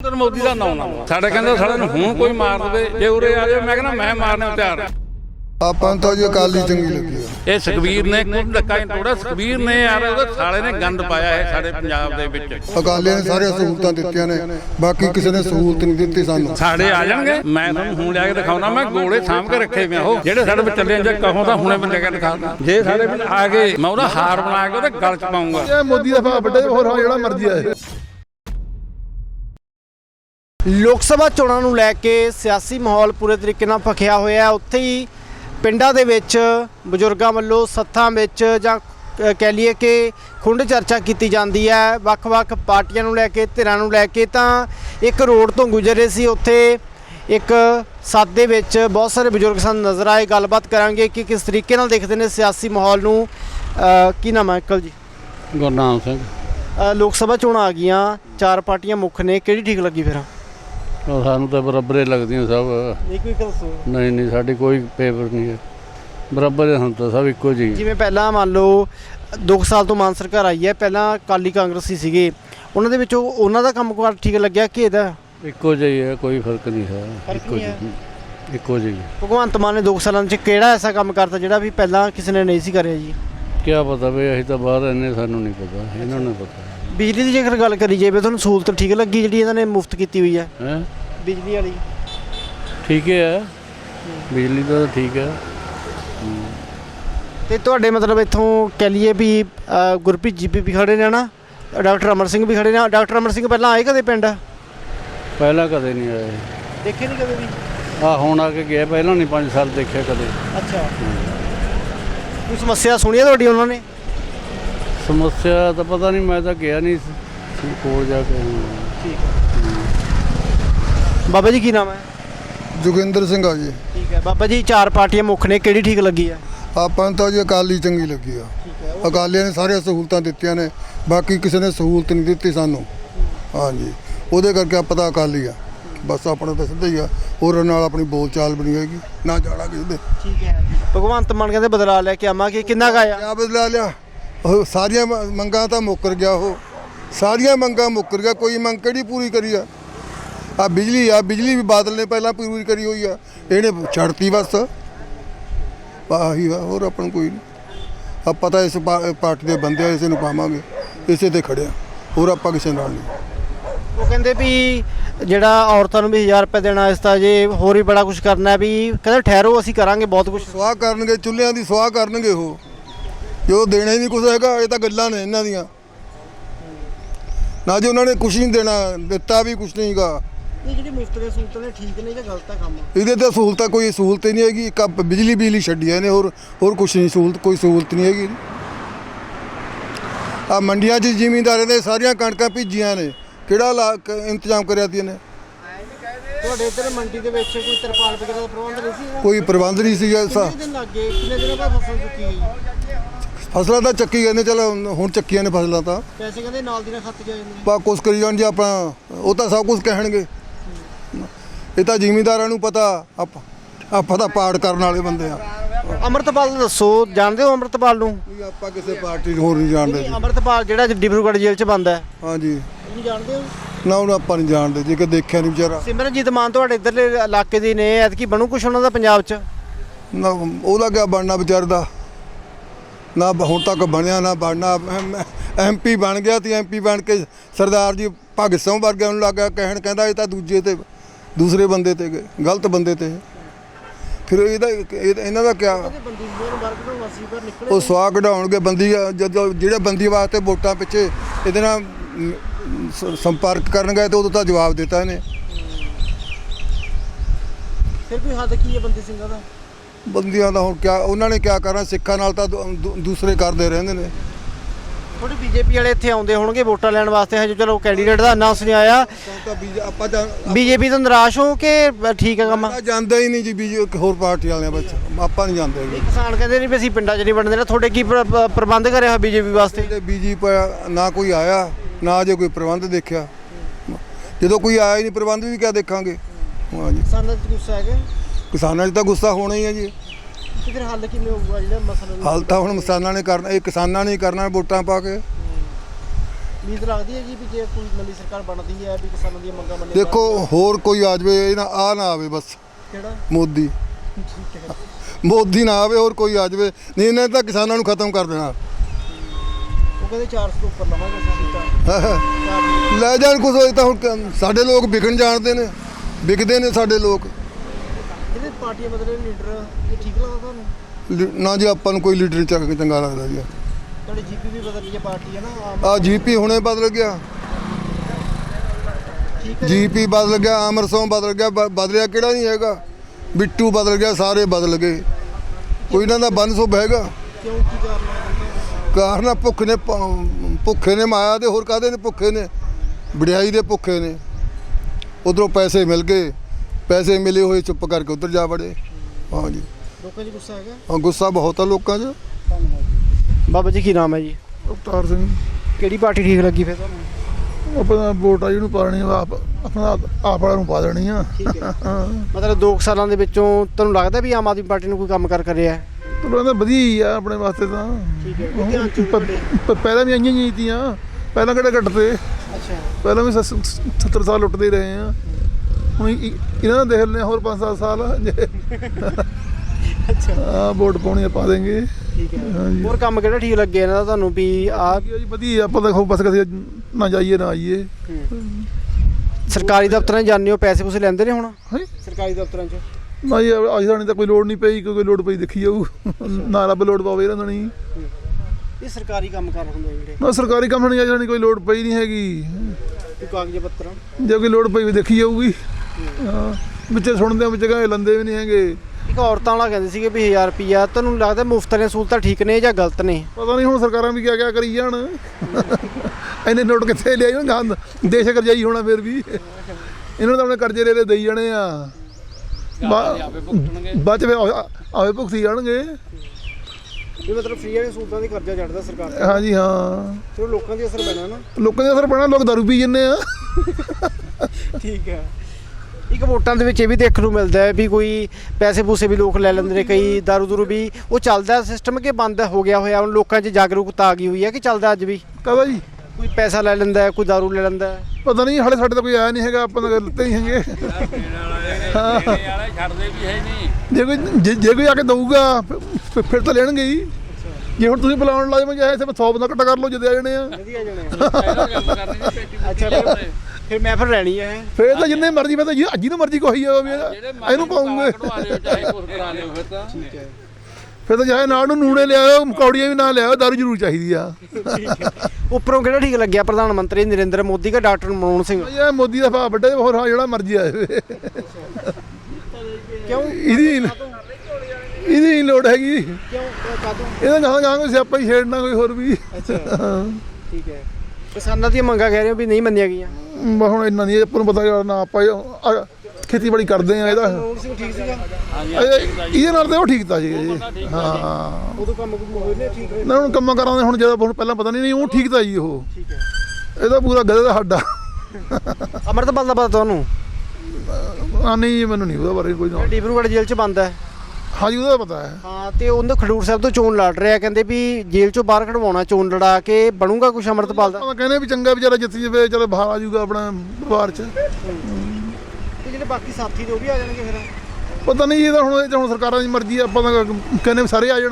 ਨਰਿੰਦਰ ਮੋਦੀ ਦਾ ਨਾਮ ਨਾ ਸਾਡੇ ਕਹਿੰਦੇ ਸਾਡੇ ਨੂੰ ਹੁਣ ਕੋਈ ਮਾਰ ਦੇਵੇ ਜੇ ਉਰੇ ਆ ਜਾਵੇ ਮੈਂ ਕਹਿੰਦਾ ਮੈਂ ਮਾਰਨੇ ਨੂੰ ਤਿਆਰ। ਹਾਂ। ਆਪਾਂ ਨੂੰ ਤਾਂ ਜੀ ਅਕਾਲੀ ਚੰਗੀ ਲੱਗੀ ਆ। ਇਹ ਸੁਖਬੀਰ ਨੇ ਕੋਈ ਧੱਕਾ ਨਹੀਂ ਤੋੜਾ ਸੁਖਬੀਰ ਨੇ ਯਾਰ ਉਹਦੇ ਸਾਲੇ ਨੇ ਗੰਦ ਪਾਇਆ ਹੈ ਸਾਡੇ ਪੰਜਾਬ ਦੇ ਵਿੱਚ। ਅਕਾਲੀਆਂ ਨੇ ਸਾਰੀਆਂ ਸਹੂਲਤਾਂ ਦਿੱਤੀਆਂ ਨੇ ਬਾਕੀ ਕਿਸੇ ਨੇ ਸਹੂਲਤ ਨਹੀਂ ਦਿੱਤੀ ਸਾਨੂੰ। ਸਾਡੇ ਆ ਜਾਣਗੇ ਮੈਂ ਤੁਹਾਨੂੰ ਹੁਣ ਲਿਆ ਕੇ ਦਿਖਾਉਣਾ ਮੈਂ ਗੋਲੇ ਸਾਂਭ ਕੇ ਰੱਖੇ ਹੋਏ ਆ ਉਹ। ਜਿਹੜੇ ਸਾਡੇ ਵਿੱਚ ਚੱਲੇ ਜੇ ਕਹੋ ਤਾਂ ਹੁਣੇ ਬੰਦੇ ਕੇ ਦਿਖਾ ਦਾਂ ਜੇ ਸਾਡੇ ਵਿੱਚ ਆ ਗਏ ਮੈਂ ਉਹਦਾ ਹਾਰ ਬਣਾ ਕੇ ਉਹਦੇ ਗਲ ਚ ਪਾਉਂਗਾ। ਇਹ ਮੋਦੀ ਦਾ ਭਾਅ ਵੱਡਾ ਹੋਰ ਜਿਹੜਾ ਮਰਜ਼ੀ ਆਏ। ਲੋਕ ਸਭਾ ਚੋਣਾਂ ਨੂੰ ਲੈ ਕੇ ਸਿਆਸੀ ਮਾਹੌਲ ਪੂਰੇ ਤਰੀਕੇ ਨਾਲ ਭਖਿਆ ਹੋਇਆ ਹੈ। ਉੱਥੇ ਹੀ ਪਿੰਡਾਂ ਦੇ ਵਿੱਚ ਬਜ਼ੁਰਗਾਂ ਵੱਲੋਂ ਸੱਥਾਂ ਵਿੱਚ ਜਾਂ ਕਹਿ ਲਈਏ ਕਿ ਖੁੰਡ ਚਰਚਾ ਕੀਤੀ ਜਾਂਦੀ ਹੈ। ਵੱਖ-ਵੱਖ ਪਾਰਟੀਆਂ ਨੂੰ ਲੈ ਕੇ ਧਿਰਾਂ ਨੂੰ ਲੈ ਕੇ ਤਾਂ ਇੱਕ ਰੋਡ ਤੋਂ ਗੁਜ਼ਰੇ ਸੀ। ਉੱਥੇ ਇੱਕ ਸੱਥ ਦੇ ਵਿੱਚ ਬਹੁਤ ਸਾਰੇ ਬਜ਼ੁਰਗ ਸਾਨੂੰ ਨਜ਼ਰ ਆਏ। ਗੱਲਬਾਤ ਕਰਾਂਗੇ ਕਿ ਕਿਸ ਤਰੀਕੇ ਨਾਲ ਦੇਖਦੇ ਨੇ ਸਿਆਸੀ ਮਾਹੌਲ ਨੂੰ। ਕੀ ਨਾਮ ਹੈ ਅੰਕਲ ਜੀ? ਗੁਰਨਾਮ ਸਿੰਘ। ਲੋਕ ਸਭਾ ਚੋਣਾਂ ਆ ਗਈਆਂ। ਚਾਰ ਪਾਰਟੀਆਂ ਮੁੱਖ ਨੇ। ਕਿਹੜੀ ਠੀਕ ਲੱਗੀ ਫਿਰ? ਸਾਨੂੰ ਤਾਂ ਬਰਾਬਰੇ ਲੱਗਦੀਆਂ ਸਭ। ਨਹੀਂ ਕੋਈ ਦੱਸੋ ਨਹੀਂ ਨਹੀਂ ਸਾਡੀ ਕੋਈ ਪੇਪਰ ਨਹੀਂ ਹੈ। ਬਰਾਬਰ ਹੁਣ ਤਾਂ ਸਭ ਇੱਕੋ ਜਿਹੀ ਜਿਵੇਂ ਪਹਿਲਾਂ ਮੰਨ ਲਓ 2 ਸਾਲ ਤੋਂ ਮਾਨ ਸਰਕਾਰ ਆਈ ਹੈ ਪਹਿਲਾਂ ਕਾਲੀ ਕਾਂਗਰਸੀ ਸੀਗੇ। ਉਹਨਾਂ ਦੇ ਵਿੱਚੋਂ ਉਹਨਾਂ ਦਾ ਕੰਮ ਕਾਰ ਠੀਕ ਲੱਗਿਆ ਕਿ ਇਹਦਾ? ਇੱਕੋ ਜਿਹੀ ਹੈ ਕੋਈ ਫ਼ਰਕ ਨਹੀਂ ਹੈ। ਫ਼ਰਕ ਇੱਕੋ ਨਹੀਂ ਹੈ। ਜਿਹੀ ਇੱਕੋ ਜਿਹੀ ਭਗਵੰਤ ਮਾਨ ਨੇ 2 ਸਾਲਾਂ 'ਚ ਕਿਹੜਾ ਐਸਾ ਕੰਮ ਕਰਤਾ ਜਿਹੜਾ ਵੀ ਪਹਿਲਾਂ ਕਿਸੇ ਨੇ ਨਹੀਂ ਸੀ ਕਰਿਆ ਜੀ? ਕੀ ਪਤਾ ਵੀ ਅਸੀਂ ਤਾਂ ਬਾਹਰ ਰਹਿੰਦੇ ਸਾਨੂੰ ਨਹੀਂ ਪਤਾ ਇਹਨਾਂ ਨੂੰ ਪਤਾ। ਬਿਜਲੀ ਦੀ ਜੇਕਰ ਗੱਲ ਕਰੀ ਜਾਵੇ ਤੁਹਾਨੂੰ ਸਹੂਲਤ ਠੀਕ ਲੱਗੀ ਜਿਹੜੀ ਇਹਨਾਂ ਨੇ ਮੁਫਤ ਕੀਤੀ ਹੋਈ ਹੈ? ਹੈ? ਬਿਜਲੀ ਵਾਲੀ। ਠੀਕ ਹੈ। ਬਿਜਲੀ ਦਾ ਤਾਂ ਠੀਕ ਹੈ। ਤੇ ਤੁਹਾਡੇ ਮਤਲਬ ਇੱਥੋਂ ਕਹਿ ਲਈਏ ਵੀ ਅ, ਗੁਰਪ੍ਰੀਤ ਜੀਪੀ ਵੀ ਖੜੇ ਨੇ ਨਾ ਡਾਕਟਰ ਅਮਰ ਸਿੰਘ ਵੀ ਖੜੇ ਨੇ। ਡਾਕਟਰ ਅਮਰ ਸਿੰਘ ਪਹਿਲਾਂ ਆਏ ਕਦੇ ਪਿੰਡ? ਪਹਿਲਾਂ ਕਦੇ ਨਹੀਂ ਆਏ। ਦੇਖੇ ਨਹੀਂ ਕਦੇ ਵੀ? ਆ ਹੁਣ ਆ ਕੇ ਗਿਆ ਪਹਿਲਾਂ ਨਹੀਂ 5 ਸਾਲ ਦੇਖਿਆ ਕਦੇ। ਅੱਛਾ। ਕੋਈ ਸਮੱਸਿਆ ਸੁਣੀ ਹੈ ਤੁਹਾਡੀ ਉਹਨਾਂ ਨੇ? ਸਮੱਸਿਆ ਤਾਂ ਪਤਾ ਨਹੀਂ ਮੈਂ ਤਾਂ ਗਿਆ ਨਹੀਂ ਸੀ ਕੋਲ ਜਾ ਕੇ। ਬਾਬਾ ਜੀ ਕੀ ਨਾਮ ਹੈ? ਜੋਗਿੰਦਰ ਸਿੰਘ ਆ ਜੀ। ਠੀਕ ਹੈ। ਬਾਬਾ ਜੀ ਚਾਰ ਪਾਰਟੀਆਂ ਮੁੱਖ ਨੇ ਕਿਹੜੀ ਠੀਕ ਲੱਗੀ ਹੈ? ਆਪਾਂ ਨੂੰ ਤਾਂ ਜੀ ਅਕਾਲੀ ਚੰਗੀ ਲੱਗੀ ਆ। ਅਕਾਲੀਆਂ ਨੇ ਸਾਰੀਆਂ ਸਹੂਲਤਾਂ ਦਿੱਤੀਆਂ ਨੇ ਬਾਕੀ ਕਿਸੇ ਨੇ ਸਹੂਲਤ ਨਹੀਂ ਦਿੱਤੀ ਸਾਨੂੰ। ਹਾਂਜੀ। ਉਹਦੇ ਕਰਕੇ ਆਪਾਂ ਤਾਂ ਅਕਾਲੀ ਆ। ਬਸ ਆਪਣਾ ਤਾਂ ਸਿੱਧਾ ਹੀ ਆ। ਹੋਰ ਨਾਲ ਆਪਣੀ ਬੋਲ ਚਾਲ ਬਣੀ ਹੈਗੀ। ਨਾ ਜਾਣਾ ਕਿਸੇ ਦੇ। ਠੀਕ ਹੈ। ਭਗਵੰਤ ਮਾਨ ਕਹਿੰਦੇ ਬਦਲਾ ਲੈ ਕੇ ਆਵਾਂਗੇ। ਕਿੰਨਾ ਕਾ ਆਇਆ? ਕਿਆ ਬਦਲਾ ਲਿਆ? ਉਹ ਸਾਰੀਆਂ ਮੰਗਾਂ ਤਾਂ ਮੁੱਕਰ ਗਿਆ ਉਹ। ਸਾਰੀਆਂ ਮੰਗਾਂ ਮੁੱਕਰ ਗਿਆ। ਕੋਈ ਮੰਗ ਕਿਹੜੀ ਪੂਰੀ ਕਰੀ ਆ? ਆ ਬਿਜਲੀ ਆ ਬਿਜਲੀ ਵੀ ਬਾਦਲ ਨੇ ਪਹਿਲਾਂ ਪੂਰੀ ਕਰੀ ਹੋਈ ਆ। ਇਹਨੇ ਛੱਡਤੀ ਬਸ। ਆਹੀ ਆ ਹੋਰ ਆਪਾਂ ਨੂੰ ਕੋਈ ਨਹੀਂ ਆਪਾਂ ਤਾਂ ਇਸ ਪਾਰਟੀ ਦੇ ਬੰਦੇ ਆ ਇਸੇ ਨੂੰ ਪਾਵਾਂਗੇ। ਇਸੇ ਤੇ ਖੜਿਆ ਹੋਰ ਆਪਾਂ ਕਿਸੇ ਨਾਲ ਨਹੀਂ ਉਹ ਕਹਿੰਦੇ ਵੀ ਜਿਹੜਾ ਔਰਤਾਂ ਨੂੰ ਵੀ 1000 ਰੁਪਏ ਦੇਣਾ ਇਸ ਦਾ ਜੇ ਹੋਰ ਵੀ ਬੜਾ ਕੁਝ ਕਰਨਾ ਹੈ ਵੀ ਕਹਿੰਦੇ ਠਹਿਰੋ ਅਸੀਂ ਕਰਾਂਗੇ ਬਹੁਤ ਕੁਝ ਸਵਾਹ ਕਰਨਗੇ ਚੁੱਲ੍ਹਿਆਂ ਦੀ ਸਵਾਹ ਕਰਨਗੇ ਉਹ। ਜੋ ਦੇਣਾ ਹੀ ਨਹੀਂ ਕੁਝ ਹੈਗਾ ਇਹ ਤਾਂ ਗੱਲਾਂ ਨੇ ਇਹਨਾਂ ਦੀਆਂ। ਨਾ ਜੀ ਉਹਨਾਂ ਨੇ ਕੁਝ ਨਹੀਂ ਦੇਣਾ ਦਿੱਤਾ ਵੀ ਕੁਝ ਨਹੀਂਗਾ ਇਹ ਜਿਹੜੀ ਮੁਫਤ ਦੇ ਸਹੂਲਤਾਂ ਨੇ ਠੀਕ ਨੇ ਜਾਂ ਗਲਤ ਹੈ ਕੰਮ? ਇਹਦੇ ਤੇ ਸਹੂਲਤਾਂ ਕੋਈ ਸਹੂਲਤ ਹੀ ਨਹੀਂ ਹੈਗੀ। ਇੱਕ ਆਹ ਬਿਜਲੀ ਬਿਜਲੀ ਛੱਡੀ ਇਹਨੇ ਹੋਰ ਹੋਰ ਕੁਝ ਨਹੀਂ ਸਹੂਲਤ ਕੋਈ ਸਹੂਲਤ ਨਹੀਂ ਹੈਗੀ। ਆ ਮੰਡੀਆਂ 'ਚ ਜ਼ਿਮੀਂਦਾਰਾਂ ਦੇ ਸਾਰੀਆਂ ਕਣਕਾਂ ਭੀਜੀਆਂ ਨੇ। ਕਿਹੜਾ ਲਾ ਕ- ਇੰਤਜ਼ਾਮ ਕਰਿਆ ਤੀ ਇਹਨੇ ਤੁਹਾਡੇ ਇੱਧਰ ਮੰਡੀ ਦੇ ਵਿੱਚ ਕੋਈ ਤਰਪਾਲ ਵਗੈਰਾ ਦਾ ਪ੍ਰਬੰਧ ਨਹੀਂ ਸੀ ਕੋਈ ਪ੍ਰਬੰਧ ਨਹੀਂ ਸੀ ਐਸਾ ਕਿੰਨੇ ਦਿਨ ਲੱਗ ਗਏ? ਕਿੰਨੇ ਦਿਨਾਂ ਬਾਅਦ ਫਸਲ ਚੁੱਕੀ ਗਈ ਫਸਲਾਂ ਤਾਂ ਚੱਕੀ ਗਏ ਨੇ ਚਲ ਹੁਣ ਚੱਕੀਆਂ ਨੇ ਫਸਲਾਂ ਤਾਂ। ਪੈਸੇ ਕਹਿੰਦੇ ਨਾਲ ਦੀ ਨਾਲ ਖੱਤ ਜਾਂਦੇ ਨੇ। ਪਾ ਕੁਛ ਕਰੀ ਜਾਣ ਜੀ ਆਪਣਾ ਉਹ ਤਾਂ ਸਭ ਕੁਝ ਕਹਿਣਗੇ। ਇਹ ਤਾਂ ਜ਼ਿਮੀਂਦਾਰਾਂ ਨੂੰ ਪਤਾ ਆਪਾਂ ਆਪਾਂ ਤਾਂ ਪਾੜ ਕਰਨ ਵਾਲੇ ਬੰਦੇ ਆ। ਅਮਰਤਪਾਲ ਦੱਸੋ ਜਾਣਦੇ ਹੋ ਅਮਰਤਪਾਲ ਨੂੰ? ਵੀ ਆਪਾਂ ਕਿਸੇ ਪਾਰਟੀ ਨੂੰ ਹੋਰ ਨਹੀਂ ਜਾਣਦੇ ਜੀ। ਅਮਰਤਪਾਲ ਜਿਹੜਾ ਡਿਬਰੂਗੜ੍ਹ ਜੇਲ੍ਹ 'ਚ ਬੰਦ ਹੈ। ਹਾਂਜੀ। ਤੁਸੀਂ ਜਾਣਦੇ ਹੋ? ਨਾ ਉਹਨੂੰ ਆਪਾਂ ਨਹੀਂ ਜਾਣਦੇ ਜੀ ਕਿ ਦੇਖਿਆ ਨਹੀਂ ਵਿਚਾਰਾ। ਸਿਮਰਨਜੀਤ ਮਾਨ ਤੁਹਾਡੇ ਇੱਧਰਲੇ ਇਲਾਕੇ ਦੀ ਨੇ ਐਤਕੀ ਬਣੂ ਕੁਛ ਉਹਨਾਂ ਦਾ ਪੰਜਾਬ 'ਚ? ਨਾ ਉਹਦਾ ਕਿਆ ਬਣਨਾ ਵਿਚਾਰ ਦਾ? ਨਾ ਹੁਣ ਤੱਕ ਬਣਿਆ ਨਾ ਬਣਨਾ। ਐਮਪੀ ਬਣ ਗਿਆ ਤੇ ਐਮਪੀ ਬਣ ਕੇ ਸਰਦਾਰ ਜੀ ਭਗਤ ਸਿੰਘ ਵਰਗਿਆਂ ਨੂੰ ਲੱਗਾ ਕਹਿਣ ਕਹਿੰਦਾ ਇਹ ਤਾਂ ਦੂਜੇ ਤੇ ਦੂਸਰੇ ਬੰਦੇ ਤੇ ਗਏ ਗਲਤ ਬੰਦੇ ਤੇ। ਫਿਰ ਇਹਦਾ ਇਹ- ਇਹਨਾਂ ਦਾ ਕਿਆ? ਬੰਦੀ ਨੂੰ ਵਰਗ ਤੋਂ ਵਸੀ ਪਰ ਨਿਕਲੇ ਉਹ ਸਵਾਹ ਕਢਾਉਣਗੇ ਬੰਦੀ ਜਦੋਂ ਜਿਹੜੇ ਬੰਦੀ ਵਾਸਤੇ ਵੋਟਾਂ ਪਿੱਛੇ ਇਹਦੇ ਨਾਲ ਮ, ਸ- ਸੰਪਰਕ ਕਰਨ ਗਏ ਤੇ ਉਦੋਂ ਤਾਂ ਜਵਾਬ ਦਿੱਤਾ ਇਹਨੇ। ਫਿਰ ਕੋਈ ਹੱਦ ਕੀ ਹੈ ਬੰਦੀ ਸਿੰਘਾਂ ਦਾ? ਬੰਦੀਆਂ ਦਾ ਹੁਣ ਕਿਆ ਉਹਨਾਂ ਨੇ ਕਿਆ ਕਰਨਾ? ਸਿੱਖਾਂ ਨਾਲ ਤਾਂ ਦੂ- ਦੂ- ਦੂਸਰੇ ਕਰਦੇ ਰਹਿੰਦੇ ਨੇ। ਥੋੜੀ ਬੀਜੇਪੀ ਵਾਲੇ ਇੱਥੇ ਆਉਂਦੇ ਹੋਣਗੇ ਵੋਟਾਂ ਲੈਣ ਵਾਸਤੇ। ਹਜੇ ਚਲੋ ਕੈਂਡੀਡੇਟ ਦਾ ਅਨਾਉਂਸ ਨਹੀਂ ਆਇਆ। ਤਾਂ ਬੀਜ ਆਪਾਂ ਜਾਂ ਬੀਜੇਪੀ ਤੋਂ ਨਿਰਾਸ਼ ਹੋ ਕਿ ਠੀਕ ਹੈ ਕੰਮ? ਆਪਾਂ ਜਾਂਦੇ ਹੀ ਨਹੀਂ ਜੀ ਬੀਜ ਹੋਰ ਪਾਰਟੀ ਵਾਲਿਆਂ ਵਿੱਚ। ਆਪਾਂ ਨਹੀਂ ਜਾਂਦੇ ਹੈਗੇ ਕਿਸਾਨ ਕਹਿੰਦੇ ਨੇ ਵੀ ਅਸੀਂ ਪਿੰਡਾਂ 'ਚ ਨਹੀਂ ਵੜਦੇ ਨਾ। ਤੁਹਾਡੇ ਕੀ ਪ੍ਰ- ਪ੍ਰਬੰਧ ਕਰਿਆ ਹੋਇਆ ਬੀਜੇਪੀ ਵਾਸਤੇ? ਤੇ ਬੀਜੀ ਨਾ ਕੋਈ ਆਇਆ ਨਾ ਜੇ ਕੋਈ ਪ੍ਰਬੰਧ ਦੇਖਿਆ। ਜਦੋਂ ਕੋਈ ਆਇਆ ਹੀ ਨਹੀਂ ਪ੍ਰਬੰਧ ਵੀ ਕਿਆ ਦੇਖਾਂਗੇ? ਹਾਂ ਜੀ। ਕਿਸਾਨਾਂ 'ਚ ਗੁੱਸਾ ਹੈਗਾ? ਕਿਸਾਨਾਂ 'ਚ ਤਾਂ ਗੁੱਸਾ ਹੋਣਾ ਹੀ ਹੈ ਜੀ। ਤੇ ਫਿਰ ਹੱਲ ਕਿਵੇਂ ਹੋਊਗਾ ਜਿਹੜਾ ਮਸਲਾ ਹਾਲ ਤਾਂ ਹੁਣ ਕਿਸਾਨਾਂ ਨੇ ਕਰਨਾ ਇਹ ਕਿਸਾਨਾਂ ਨੇ ਹੀ ਕਰਨਾ ਵੋਟਾਂ ਪਾ ਕੇ। ਉਮੀਦ ਲੱਗਦੀ ਹੈ ਕਿ ਵੀ ਜੇ ਕੋਈ ਨਵੀਂ ਸਰਕਾਰ ਬਣਦੀ ਹੈ ਵੀ ਕਿਸਾਨਾਂ ਦੀਆਂ ਮੰਗਾਂ ਮੰਨੀਆਂ ਦੇਖੋ ਹੋਰ ਕੋਈ ਆ ਜਾਵੇ ਇਹ ਨਾ ਆ ਨਾ ਆਵੇ ਬਸ। ਕਿਹੜਾ? ਮੋਦੀ। ਮੋਦੀ ਨਾ ਆਵੇ ਹੋਰ ਕੋਈ ਆ ਜਾਵੇ। ਨਹੀਂ ਇਹਨੇ ਤਾਂ ਕਿਸਾਨਾਂ ਨੂੰ ਖਤਮ ਕਰ ਦੇਣਾ। ਉਹ ਕਹਿੰਦੇ 400 ਤੋਂ ਉੱਪਰ ਲਵਾਂਗੇ ਅਸੀਂ ਤਾਂ। ਲੈ ਜਾਣ ਕੁਛ ਹੋਏ ਤਾਂ ਹੁਣ ਸਾਡੇ ਲੋਕ ਵਿਕਣ ਜਾਣਦੇ ਨੇ। ਵਿਕਦੇ ਨੇ ਸਾਡੇ ਲੋਕ। ਪਾਰਟੀਆਂ ਬਦਲੇ ਲੀਡਰ ਇਹ ਠੀਕ ਲੱਗਦਾ ਤੁਹਾਨੂੰ? ਲੀ- ਨਾ ਜੀ ਆਪਾਂ ਨੂੰ ਕੋਈ ਲੀਡਰ ਨਹੀਂ ਚੱਕ ਕੇ ਚੰਗਾ ਲੱਗਦਾ ਜੀ। ਤੁਹਾਡੀ ਜੀਪੀ ਵੀ ਬਦਲ ਹੈ ਪਾਰਟੀ ਹੈ ਨਾ ਆਮ ਆ ਜੀਪੀ ਹੁਣੇ ਬਦਲ ਗਿਆ। ਠੀਕ ਹੈ ਜੀਪੀ ਬਦਲ ਗਿਆ ਅਮਰਸੋਂ ਬਦਲ ਗਿਆ ਬ- ਬਦਲਿਆ ਕਿਹੜਾ ਨਹੀਂ ਹੈਗਾ। ਬਿੱਟੂ ਬਦਲ ਗਿਆ ਸਾਰੇ ਬਦਲ ਗਏ। ਕੋਈ ਇਹਨਾਂ ਦਾ ਬੰਨ ਸੁਭ ਹੈਗਾ। ਕਿਉਂ ਕੀ ਕਾਰਨ ਹੈ? ਕਾਰਨ ਆ ਭੁੱਖ ਨੇ ਭੁੱਖੇ ਨੇ ਮਾਇਆ ਦੇ ਹੋਰ ਕਾਦੇ ਨੇ ਭੁੱਖੇ ਨੇ? ਵਡਿਆਈ ਦੇ ਭੁੱਖੇ ਨੇ। ਉਧਰੋਂ ਪੈਸੇ ਮਿਲ ਗਏ। ਪੈਸੇ ਮਿਲੇ ਹੋਏ ਚੁੱਪ ਕਰਕੇ ਉਧਰ ਜਾ ਵੜੇ। ਹਾਂ ਜੀ ਲੋਕਾਂ 'ਚ ਗੁੱਸਾ ਹੈਗਾ? ਹਾਂ ਗੁੱਸਾ ਬਹੁਤ ਆ ਲੋਕਾਂ 'ਚ। ਬਾਬਾ ਜੀ ਕੀ ਨਾਮ ਹੈ ਜੀ? ਅਵਤਾਰ ਸਿੰਘ। ਕਿਹੜੀ ਪਾਰਟੀ ਠੀਕ ਲੱਗੀ ਫਿਰ ਤੁਹਾਨੂੰ? ਆਪਣਾ ਵੋਟ ਆ ਜਿਹਨੂੰ ਪਾਣੀ ਆਪ ਆਪਣਾ ਆਪ ਵਾਲਾ ਨੂੰ ਪਾ ਦੇਣੀ ਆ। ਠੀਕ ਹੈ। ਮਤਲਬ 2 ਸਾਲਾਂ ਦੇ ਵਿੱਚੋਂ ਤੁਹਾਨੂੰ ਲੱਗਦਾ ਵੀ ਆਮ ਆਦਮੀ ਪਾਰਟੀ ਨੂੰ ਕੋਈ ਕੰਮ ਕਰ ਕਰਿਆ ਹੈ? ਤੂੰ ਕਹਿੰਦਾ ਵਧੀਆ ਹੀ ਆ ਆਪਣੇ ਵਾਸਤੇ ਤਾਂ। ਠੀਕ ਹੈ ਉਹ ਧਿਆਨ ਚ ਪ- ਪ- ਪਹਿਲਾਂ ਵੀ ਆਈਆਂ ਹੀ ਤੀਆਂ। ਪਹਿਲਾਂ ਕਿਹੜੇ ਘਟਦੇ ਅੱਛਾ। ਪਹਿਲਾਂ ਵੀ 70 ਸਾਲ ਲੁੱਟਦੇ ਹੀ ਰਹੇ ਆ। ਹੁਣ ਇ- ਇਹਨਾਂ ਦਾ ਦੇਖ ਲੈਣੇ ਹੋਰ 5-7 ਸਾਲ ਅੱਛਾ। ਆ ਵੋਟ ਪਾਉਣੀ ਆ ਪਾ ਦੇਂਗੇ ਠੀਕ ਹੈ। ਹਾਂਜੀ। ਹੋਰ ਕੰਮ ਕਿਹੜਾ ਠੀਕ ਲੱਗਿਆ ਇਹਨਾਂ ਦਾ ਤੁਹਾਨੂੰ ਵੀ? ਆ ਜੀ ਵਧੀਆ। ਆਪਾਂ ਤਾਂ ਖੋ ਬਸ ਕਦੇ ਨਾ ਜਾਈਏ ਨਾ ਆਈਏ। ਸਰਕਾਰੀ ਦਫ਼ਤਰਾਂ 'ਚ ਜਾਂਦੇ ਹੋ ਪੈਸੇ ਪੂਸੇ ਲੈਂਦੇ ਨੇ ਹੁਣ? ਹੈ ਸਰਕਾਰੀ ਦਫ਼ਤਰਾਂ 'ਚ? ਨਾ ਜੀ ਅੱਜ ਤਾਂ ਨਹੀਂ ਤਾਂ ਕੋਈ ਲੋੜ ਨਹੀਂ ਪਈ ਕੋਈ ਲੋੜ ਪਈ ਦੇਖੀ ਜਾਊ। ਨਾ ਰੱਬ ਲੋੜ ਪਾਵੇ ਇਹਨਾਂ ਨੂੰ ਨਹੀਂ ਇਹ ਸਰਕਾਰੀ ਕੰਮ ਕਰ ਹੁੰਦੇ ਜਿਹੜੇ। ਨਾ ਸਰਕਾਰੀ ਕੰਮ ਨਹੀਂ ਅੱਜ ਕੋਈ ਲੋੜ ਪਈ ਨਹੀਂ ਹੈਗੀ। ਕੋਈ ਕਾਗਜ਼ ਪੱਤਰ? ਜੇ ਕੋਈ ਲੋੜ ਪਈ ਵੀ ਦੇਖੀ ਜਾਊਗੀ। ਹਾਂ। ਵਿੱਚੇ ਸੁਣਦੇ ਆ ਵਿੱਚ ਕਹੇ ਲੰਦੇ ਵੀ ਨਹੀਂ ਹੈਗੇ। ਇੱਕ ਔਰਤਾਂ ਵਾਲਾ ਕਹਿੰਦੇ ਸੀਗੇ ਵੀ 1000 ਰੁਪਿਆ ਤੁਹਾਨੂੰ ਲੱਗਦਾ ਮੁਫਤ ਦੀਆਂ ਸਹੂਲਤਾਂ ਠੀਕ ਨੇ ਜਾਂ ਗਲਤ ਨੇ? ਪਤਾ ਨਹੀਂ ਹੁਣ ਸਰਕਾਰਾਂ ਵੀ ਕਿਆ ਕਿਆ ਕਰੀ ਜਾਣ। ਇੰਨੇ ਨੋਟ ਕਿੱਥੇ ਲਿਆਈ ਹੁਣ ਗੰਦ ਦੇਸ਼ ਕਰਜਾਈ ਹੋਣਾ ਫਿਰ ਵੀ। ਇਹਨਾਂ ਨੂੰ ਤਾਂ ਆਪਣੇ ਕਰਜ਼ੇ ਲੈ ਲੈ ਦੇਈ ਜਾਣੇ ਆ। ਬਾਅਦ ਚ ਫਿਰ ਆ- ਆਵੇ ਭੁਗਤੀ ਜਾਣਗੇ। ਇਹ ਮਤਲਬ ਫ੍ਰੀ ਵਾਲੀ ਸਹੂਲਤਾਂ ਦੀ ਕਰਜ਼ਾ ਚੜਦਾ ਸਰਕਾਰ ਹਾਂਜੀ ਹਾਂ। ਫਿਰ ਲੋਕਾਂ ਦੀ ਅਸਰ ਪੈਣਾ ਨਾ। ਲੋਕਾਂ ਦੇ ਅਸਰ ਪੈਣਾ ਲੋਕ ਦਾਰੂ ਪੀ ਜੰਨੇ ਆ। ਠੀਕ ਹੈ। ਇੱਕ ਵੋਟਾਂ ਦੇ ਵਿੱਚ ਇਹ ਵੀ ਦੇਖਣ ਨੂੰ ਮਿਲਦਾ ਹੈ ਵੀ ਕੋਈ ਪੈਸੇ ਪੂਸੇ ਵੀ ਲੋਕ ਲੈ ਲੈਂਦੇ ਨੇ ਕਈ ਦਾਰੂ ਦੂਰੂ ਵੀ। ਉਹ ਚੱਲਦਾ ਸਿਸਟਮ ਕਿ ਬੰਦ ਹੋ ਗਿਆ ਹੋਇਆ ਹੁਣ ਲੋਕਾਂ 'ਚ ਜਾਗਰੂਕਤਾ ਆ ਗਈ ਹੋਈ ਹੈ ਕਿ ਚੱਲਦਾ ਅੱਜ ਵੀ? ਕਹਦਾ ਜੀ? ਕੋਈ ਪੈਸਾ ਲੈ ਲੈਂਦਾ ਹੈ ਕੋਈ ਦਾਰੂ ਲੈ ਲੈਂਦਾ ਹੈ? ਪਤਾ ਨਹੀਂ ਹਾਲੇ ਸਾਡੇ ਤਾਂ ਕੋਈ ਆਇਆ ਨਹੀਂ ਹੈਗਾ ਆਪਾਂ ਤਾਂ ਲੱਤੇ ਹੀ ਹੈਗੇ। ਵਾਲੇ ਛੱਡਦੇ ਵੀ ਹੈ ਨਹੀਂ ਜੇ ਕੋਈ ਜੇ- ਜੇ ਕੋਈ ਆ ਕੇ ਦਊਗਾ ਫਿਰ- ਫਿਰ ਤਾਂ ਲੈਣਗੇ ਹੀ। ਜੇ ਹੁਣ ਤੁਸੀਂ ਬੁਲਾਉਣ ਮੈਂ ਜਾਏ ਇੱਥੇ 100 ਬੰਦਾ ਇਕੱਠਾ ਕਰ ਲਓ ਜਦੇ ਆ ਜਾਣੇ ਆ। ਵਧੀਆ ਜਣੇ ਅੱਛਾ ਫਿਰ- ਮੈਂ ਫਿਰ ਲੈਣੀ ਹੈ ਫਿਰ ਤਾਂ ਜਿੰਨੇ ਮਰਜ਼ੀ ਫਿਰ ਤਾਂ ਜੀ ਅੱਜ ਨੂੰ ਮਰਜ਼ੀ ਕੋਈ ਆ ਵੀ ਇਹਨੂੰ ਪਾਉਂਗੇ। ਕਢਵਾ ਲਿਓ ਚਾਹੇ ਕੁਝ ਕਰਾ ਲਿਓ ਫਿਰ ਤਾਂ। ਫਿਰ ਤਾਂ ਜਾਏ ਨਾਲ ਨੂੰ ਨੂਣੇ ਲਿਆਓ ਮਕੌੜੀਆਂ ਵੀ ਨਾ ਲਿਆਓ ਦਾਰੂ ਜ਼ਰੂਰ ਚਾਹੀਦੀ ਆ। ਉੱਪਰੋਂ ਕਿਹੜਾ ਠੀਕ ਲੱਗਿਆ ਪ੍ਰਧਾਨ ਮੰਤਰੀ ਨਰਿੰਦਰ ਮੋਦੀ ਕਿ ਡਾਕਟਰ ਮਨਮੋਹਨ ਸਿੰਘ? ਇਹ ਮੋਦੀ ਦਾ ਭਾ ਵੱਡਾ ਹੋਰ ਹਾਂ ਜਿਹੜਾ ਮਰਜ਼ੀ ਆਏ ਕਿਉਂ? ਇਹਦੀ ਇਹਦੀ ਨਹੀਂ ਲੋੜ ਹੈਗੀ। ਕਿਉਂ? ਕਾਦੋਂ ਇਹਦਾ ਗਾਂ ਕੋਈ ਸਿਆਪਾ ਹੀ ਛੇੜਨਾ ਕੋਈ ਹੋਰ ਵੀ। ਅੱਛਾ। ਠੀਕ ਹੈ। ਕਿਸਾਨਾਂ ਦੀਆਂ ਮੰਗਾਂ ਕਹਿ ਰਹੇ ਹੋ ਵੀ ਨਹੀਂ ਮੰਨੀਆਂ ਗਈਆਂ? ਬਸ ਹੁਣ ਇੰਨਾ ਨਹੀਂ ਆਪਾਂ ਨੂੰ ਪਤਾ ਯਾਰ ਨਾ ਆਪਾਂ ਇਹ- ਆ- ਖੇਤੀਬਾੜੀ ਕਰਦੇ ਆ ਇਹਦਾ। ਮਨਮੋਹਨ ਸਿੰਘ ਠੀਕ ਸੀਗਾ? ਇਹ- ਇਹਦੇ ਨਾਲ ਤੇ ਉਹ ਠੀਕ ਤਾਂ ਜੀ ਹਾਂ। ਉਦੋਂ ਕੰਮ ਕੁਮ ਹੋਏ ਨੇ ਠੀਕ ਹੋਏ ਨਾ ਹੁਣ ਕੰਮਾਂ ਕਰਾਂਦੇ ਹੁਣ ਜਦੋਂ ਹੁਣ ਪਹਿਲਾਂ ਪਤਾ ਨਹੀਂ ਨਹੀਂ ਉਹ ਠੀਕ ਤਾਂ ਜੀ ਉਹ। ਠੀਕ ਹੈ। ਇਹਦਾ ਪੂਰਾ ਗਧੇ ਦਾ ਹੱਡਾ ਅਮਰਤਪਾਲ ਦਾ ਪਤਾ ਤੁਹਾਨੂੰ? ਆ ਨਹੀਂ ਮੈਨੂੰ ਨਹੀਂ ਉਹਦਾ ਬਾਰੇ ਕੋਈ ਨਾ ਡਿਬਰੂਗੜ੍ਹ ਜੇਲ੍ਹ 'ਚ ਬੰਦ ਹੈ। ਹਾਂਜੀ ਉਹਦਾ ਪਤਾ ਹੈ। ਹਾਂ ਤੇ ਉਹਨੂੰ ਖਡੂਰ ਸਾਹਿਬ ਤੋਂ ਚੋਣ ਲੜ ਰਿਹਾ ਕਹਿੰਦੇ ਵੀ ਜੇਲ੍ਹ 'ਚੋਂ ਬਾਹਰ ਕਢਵਾਉਣਾ ਚੋਣ ਲੜਾ ਕੇ ਬਣੂਗਾ ਕੁਛ ਅਮਰਤਪਾਲ ਦਾ? ਆਪਾਂ ਕਹਿੰਦੇ ਵੀ ਚੰਗਾ ਵਿਚਾਰਾ ਜਿੱਤ ਜਵੇ ਚਲ ਬਾਹਰ ਆ ਜਾਊਗਾ ਆਪਣਾ ਪਰਿਵਾਰ ਚ। ਤੇ ਜਿਹੜੇ ਬਾਕੀ ਸਾਥੀ ਨੇ ਉਹ ਵੀ ਆ ਜਾਣਗੇ ਫਿਰ? ਪਤਾ ਨਹੀਂ ਇਹਦਾ ਹੁਣ ਇਹ ਤਾਂ ਹੁਣ ਸਰਕਾਰਾਂ ਦੀ ਮਰਜ਼ੀ ਆ ਆਪਾਂ ਤਾਂ ਕਹਿੰਦੇ ਵੀ ਸਾਰੇ ਆ ਜਾਣ।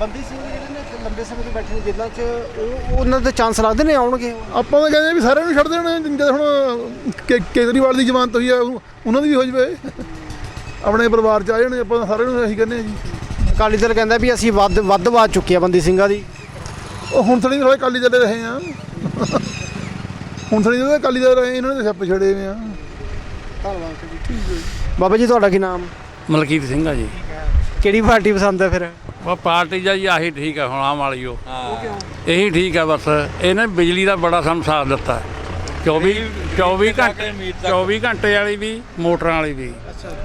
ਬੰਦੀ ਸਿੰਘ ਜਿਹੜੇ ਨੇ ਲੰਬੇ ਸਮੇਂ ਤੋਂ ਬੈਠੇ ਨੇ ਜੇਲ੍ਹਾਂ 'ਚ ਉਹ ਉਹ ਉਹਨਾਂ ਦੇ ਚਾਂਸ ਲੱਗਦੇ ਨੇ ਆਉਣਗੇ? ਆਪਾਂ ਤਾਂ ਕਹਿੰਦੇ ਵੀ ਸਾਰਿਆਂ ਨੂੰ ਛੱਡ ਦੇਣ ਜਦ ਹੁਣ ਕੇ- ਕੇਜਰੀਵਾਲ ਦੀ ਜ਼ਮਾਨਤ ਹੋਈ ਆ ਉਹ- ਉਹਨਾਂ ਦੀ ਵੀ ਹੋ ਜਵੇ। ਆਪਣੇ ਪਰਿਵਾਰ ਚ ਆ ਜਾਣ ਆਪਾਂ ਸਾਰਿਆਂ ਨੂੰ ਇਹੀ ਕਹਿੰਦੇ ਆ ਜੀ। ਅਕਾਲੀ ਦਲ ਕਹਿੰਦਾ ਵੀ ਅਸੀਂ ਵੱਧ ਵੱਧ ਵਾਦ ਚੁੱਕੇ ਆ ਬੰਦੀ ਸਿੰਘਾਂ ਦੀ। ਉਹ ਹੁਣ ਥੋੜੀ ਹੋਏ ਕਾਲੀ ਚੱਲੇ ਰਹੇ ਆ। ਹੁਣ ਥੋੜੀ ਹੋਏ ਕਾਲੀ ਦੇ ਰਹੇ ਇਹਨਾਂ ਨੇ ਸੱਪ ਛੜੇ ਹੋਏ ਆ। ਬਾਬਾ ਜੀ ਤੁਹਾਡਾ ਕੀ ਨਾਮ? ਮਲਕੀਤ ਸਿੰਘ ਆ ਜੀ। ਕਿਹੜੀ ਪਾਰਟੀ ਪਸੰਦ ਹੈ ਫਿਰ? ਉਹ ਪਾਰਟੀ ਦਾ ਜੀ ਆਹੀ ਠੀਕ ਆ ਹੁਣ ਆਮ ਵਾਲੀ ਉਹ। ਇਹੀ ਠੀਕ ਆ ਬਸ ਇਹਨੇ ਬਿਜਲੀ ਦਾ ਬੜਾ ਸਾਨੂੰ ਸਾਥ ਦਿੱਤਾ। 24 24 ਘੰਟੇ 24 ਘੰਟੇ ਵਾਲੀ ਵੀ ਮੋਟਰਾਂ ਵਾਲੀ ਵੀ।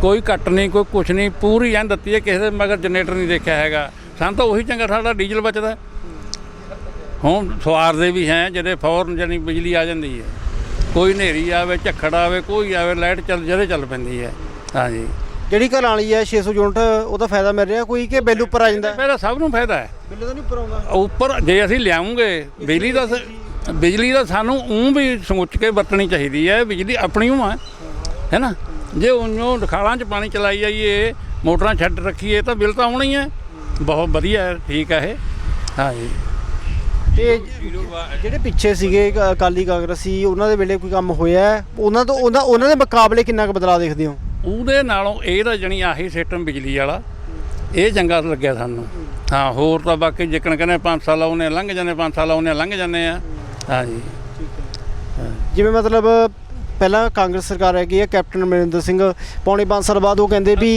ਕੋਈ ਕੱਟ ਨਹੀਂ ਕੋਈ ਕੁਛ ਨਹੀਂ ਪੂਰੀ ਐਂ ਦਿੱਤੀ ਹੈ ਕਿਸੇ ਦੇ ਮਗਰ ਜਨਰੇਟਰ ਨਹੀਂ ਦੇਖਿਆ ਹੈਗਾ। ਸਾਨੂੰ ਤਾਂ ਉਹੀ ਚੰਗਾ ਸਾਡਾ ਡੀਜ਼ਲ ਬਚਦਾ। ਹੁਣ ਸਵਾਰ ਦੇ ਵੀ ਹੈ ਜਿਹਦੇ ਫੌਰਨ ਜਾਨੀ ਬਿਜਲੀ ਆ ਜਾਂਦੀ ਹੈ। ਕੋਈ ਹਨੇਰੀ ਆਵੇ ਝੱਖੜ ਆਵੇ ਕੋਈ ਆਵੇ ਲਾਈਟ ਚੱਲ ਜਦੇ ਚੱਲ ਪੈਂਦੀ ਹੈ। ਹਾਂਜੀ। ਜਿਹੜੀ ਘਰ ਵਾਲੀ ਹੈ 600 ਯੂਨਿਟ ਉਹਦਾ ਫਾਇਦਾ ਮਿਲ ਰਿਹਾ ਕੋਈ ਕਿ ਬਿੱਲ ਉੱਪਰ ਆ ਜਾਂਦਾ? ਮੇਰਾ ਸਭ ਨੂੰ ਫਾਇਦਾ ਹੈ। ਬਿੱਲ ਤਾਂ ਨਹੀਂ ਉੱਪਰ ਆਉਂਦਾ? ਉੱਪਰ ਜੇ ਅਸੀਂ ਲਿਆਉਂਗੇ ਬਿਜਲੀ ਦਾ ਬਿਜਲੀ ਦਾ ਸਾਨੂੰ ਉਂ ਵੀ ਸਮੁੱਚ ਕੇ ਵਰਤਣੀ ਚਾਹੀਦੀ ਹੈ ਬਿਜਲੀ ਆਪਣੀ ਓ ਹੈ ਹੈ ਨਾ? ਜੇ ਉਹਨੋਂ ਖਾਲਾਂ 'ਚ ਪਾਣੀ ਚਲਾਈ ਜਾਈਏ ਮੋਟਰਾਂ ਛੱਡ ਰੱਖੀਏ ਤਾਂ ਬਿੱਲ ਤਾਂ ਆਉਣਾ ਹੀ ਹੈ ਬਹੁਤ ਵਧੀਆ ਹੈ ਠੀਕ ਹੈ ਇਹ। ਹਾਂਜੀ। ਤੇ ਜਿਹੜੇ ਪਿੱਛੇ ਸੀਗੇ ਅਕਾਲੀ ਕਾਂਗਰਸੀ ਉਹਨਾਂ ਦੇ ਵੇਲੇ ਕੋਈ ਕੰਮ ਹੋਇਆ? ਉਹਨਾਂ ਤੋਂ ਉਹਨਾਂ ਉਹਨਾਂ ਦੇ ਮੁਕਾਬਲੇ ਕਿੰਨਾ ਕੁ ਬਦਲਾਅ ਦੇਖਦੇ ਹੋ? ਉਹਦੇ ਨਾਲੋਂ ਇਹ ਤਾਂ ਜਣੀ ਆਹੀ ਸਿਸਟਮ ਬਿਜਲੀ ਵਾਲਾ ਇਹ ਚੰਗਾ ਲੱਗਿਆ ਸਾਨੂੰ। ਹਾਂ ਹੋਰ ਤਾਂ ਬਾਕੀ ਜਿੱਕਣ ਕਹਿੰਦੇ 5 ਸਾਲ ਆਉਨੇ ਲੰਘ ਜਾਂਦੇ 5 ਸਾਲ ਆਉਨੇ ਲੰਘ ਜਾਂਦੇ ਆ। ਹਾਂਜੀ। ਜਿਵੇਂ ਮਤਲਬ ਪਹਿਲਾਂ ਕਾਂਗਰਸ ਸਰਕਾਰ ਹੈਗੀ ਹੈ ਕੈਪਟਨ ਅਮਰਿੰਦਰ ਸਿੰਘ ਪੌਣੇ 5 ਸਾਲ ਬਾਅਦ ਉਹ ਕਹਿੰਦੇ ਵੀ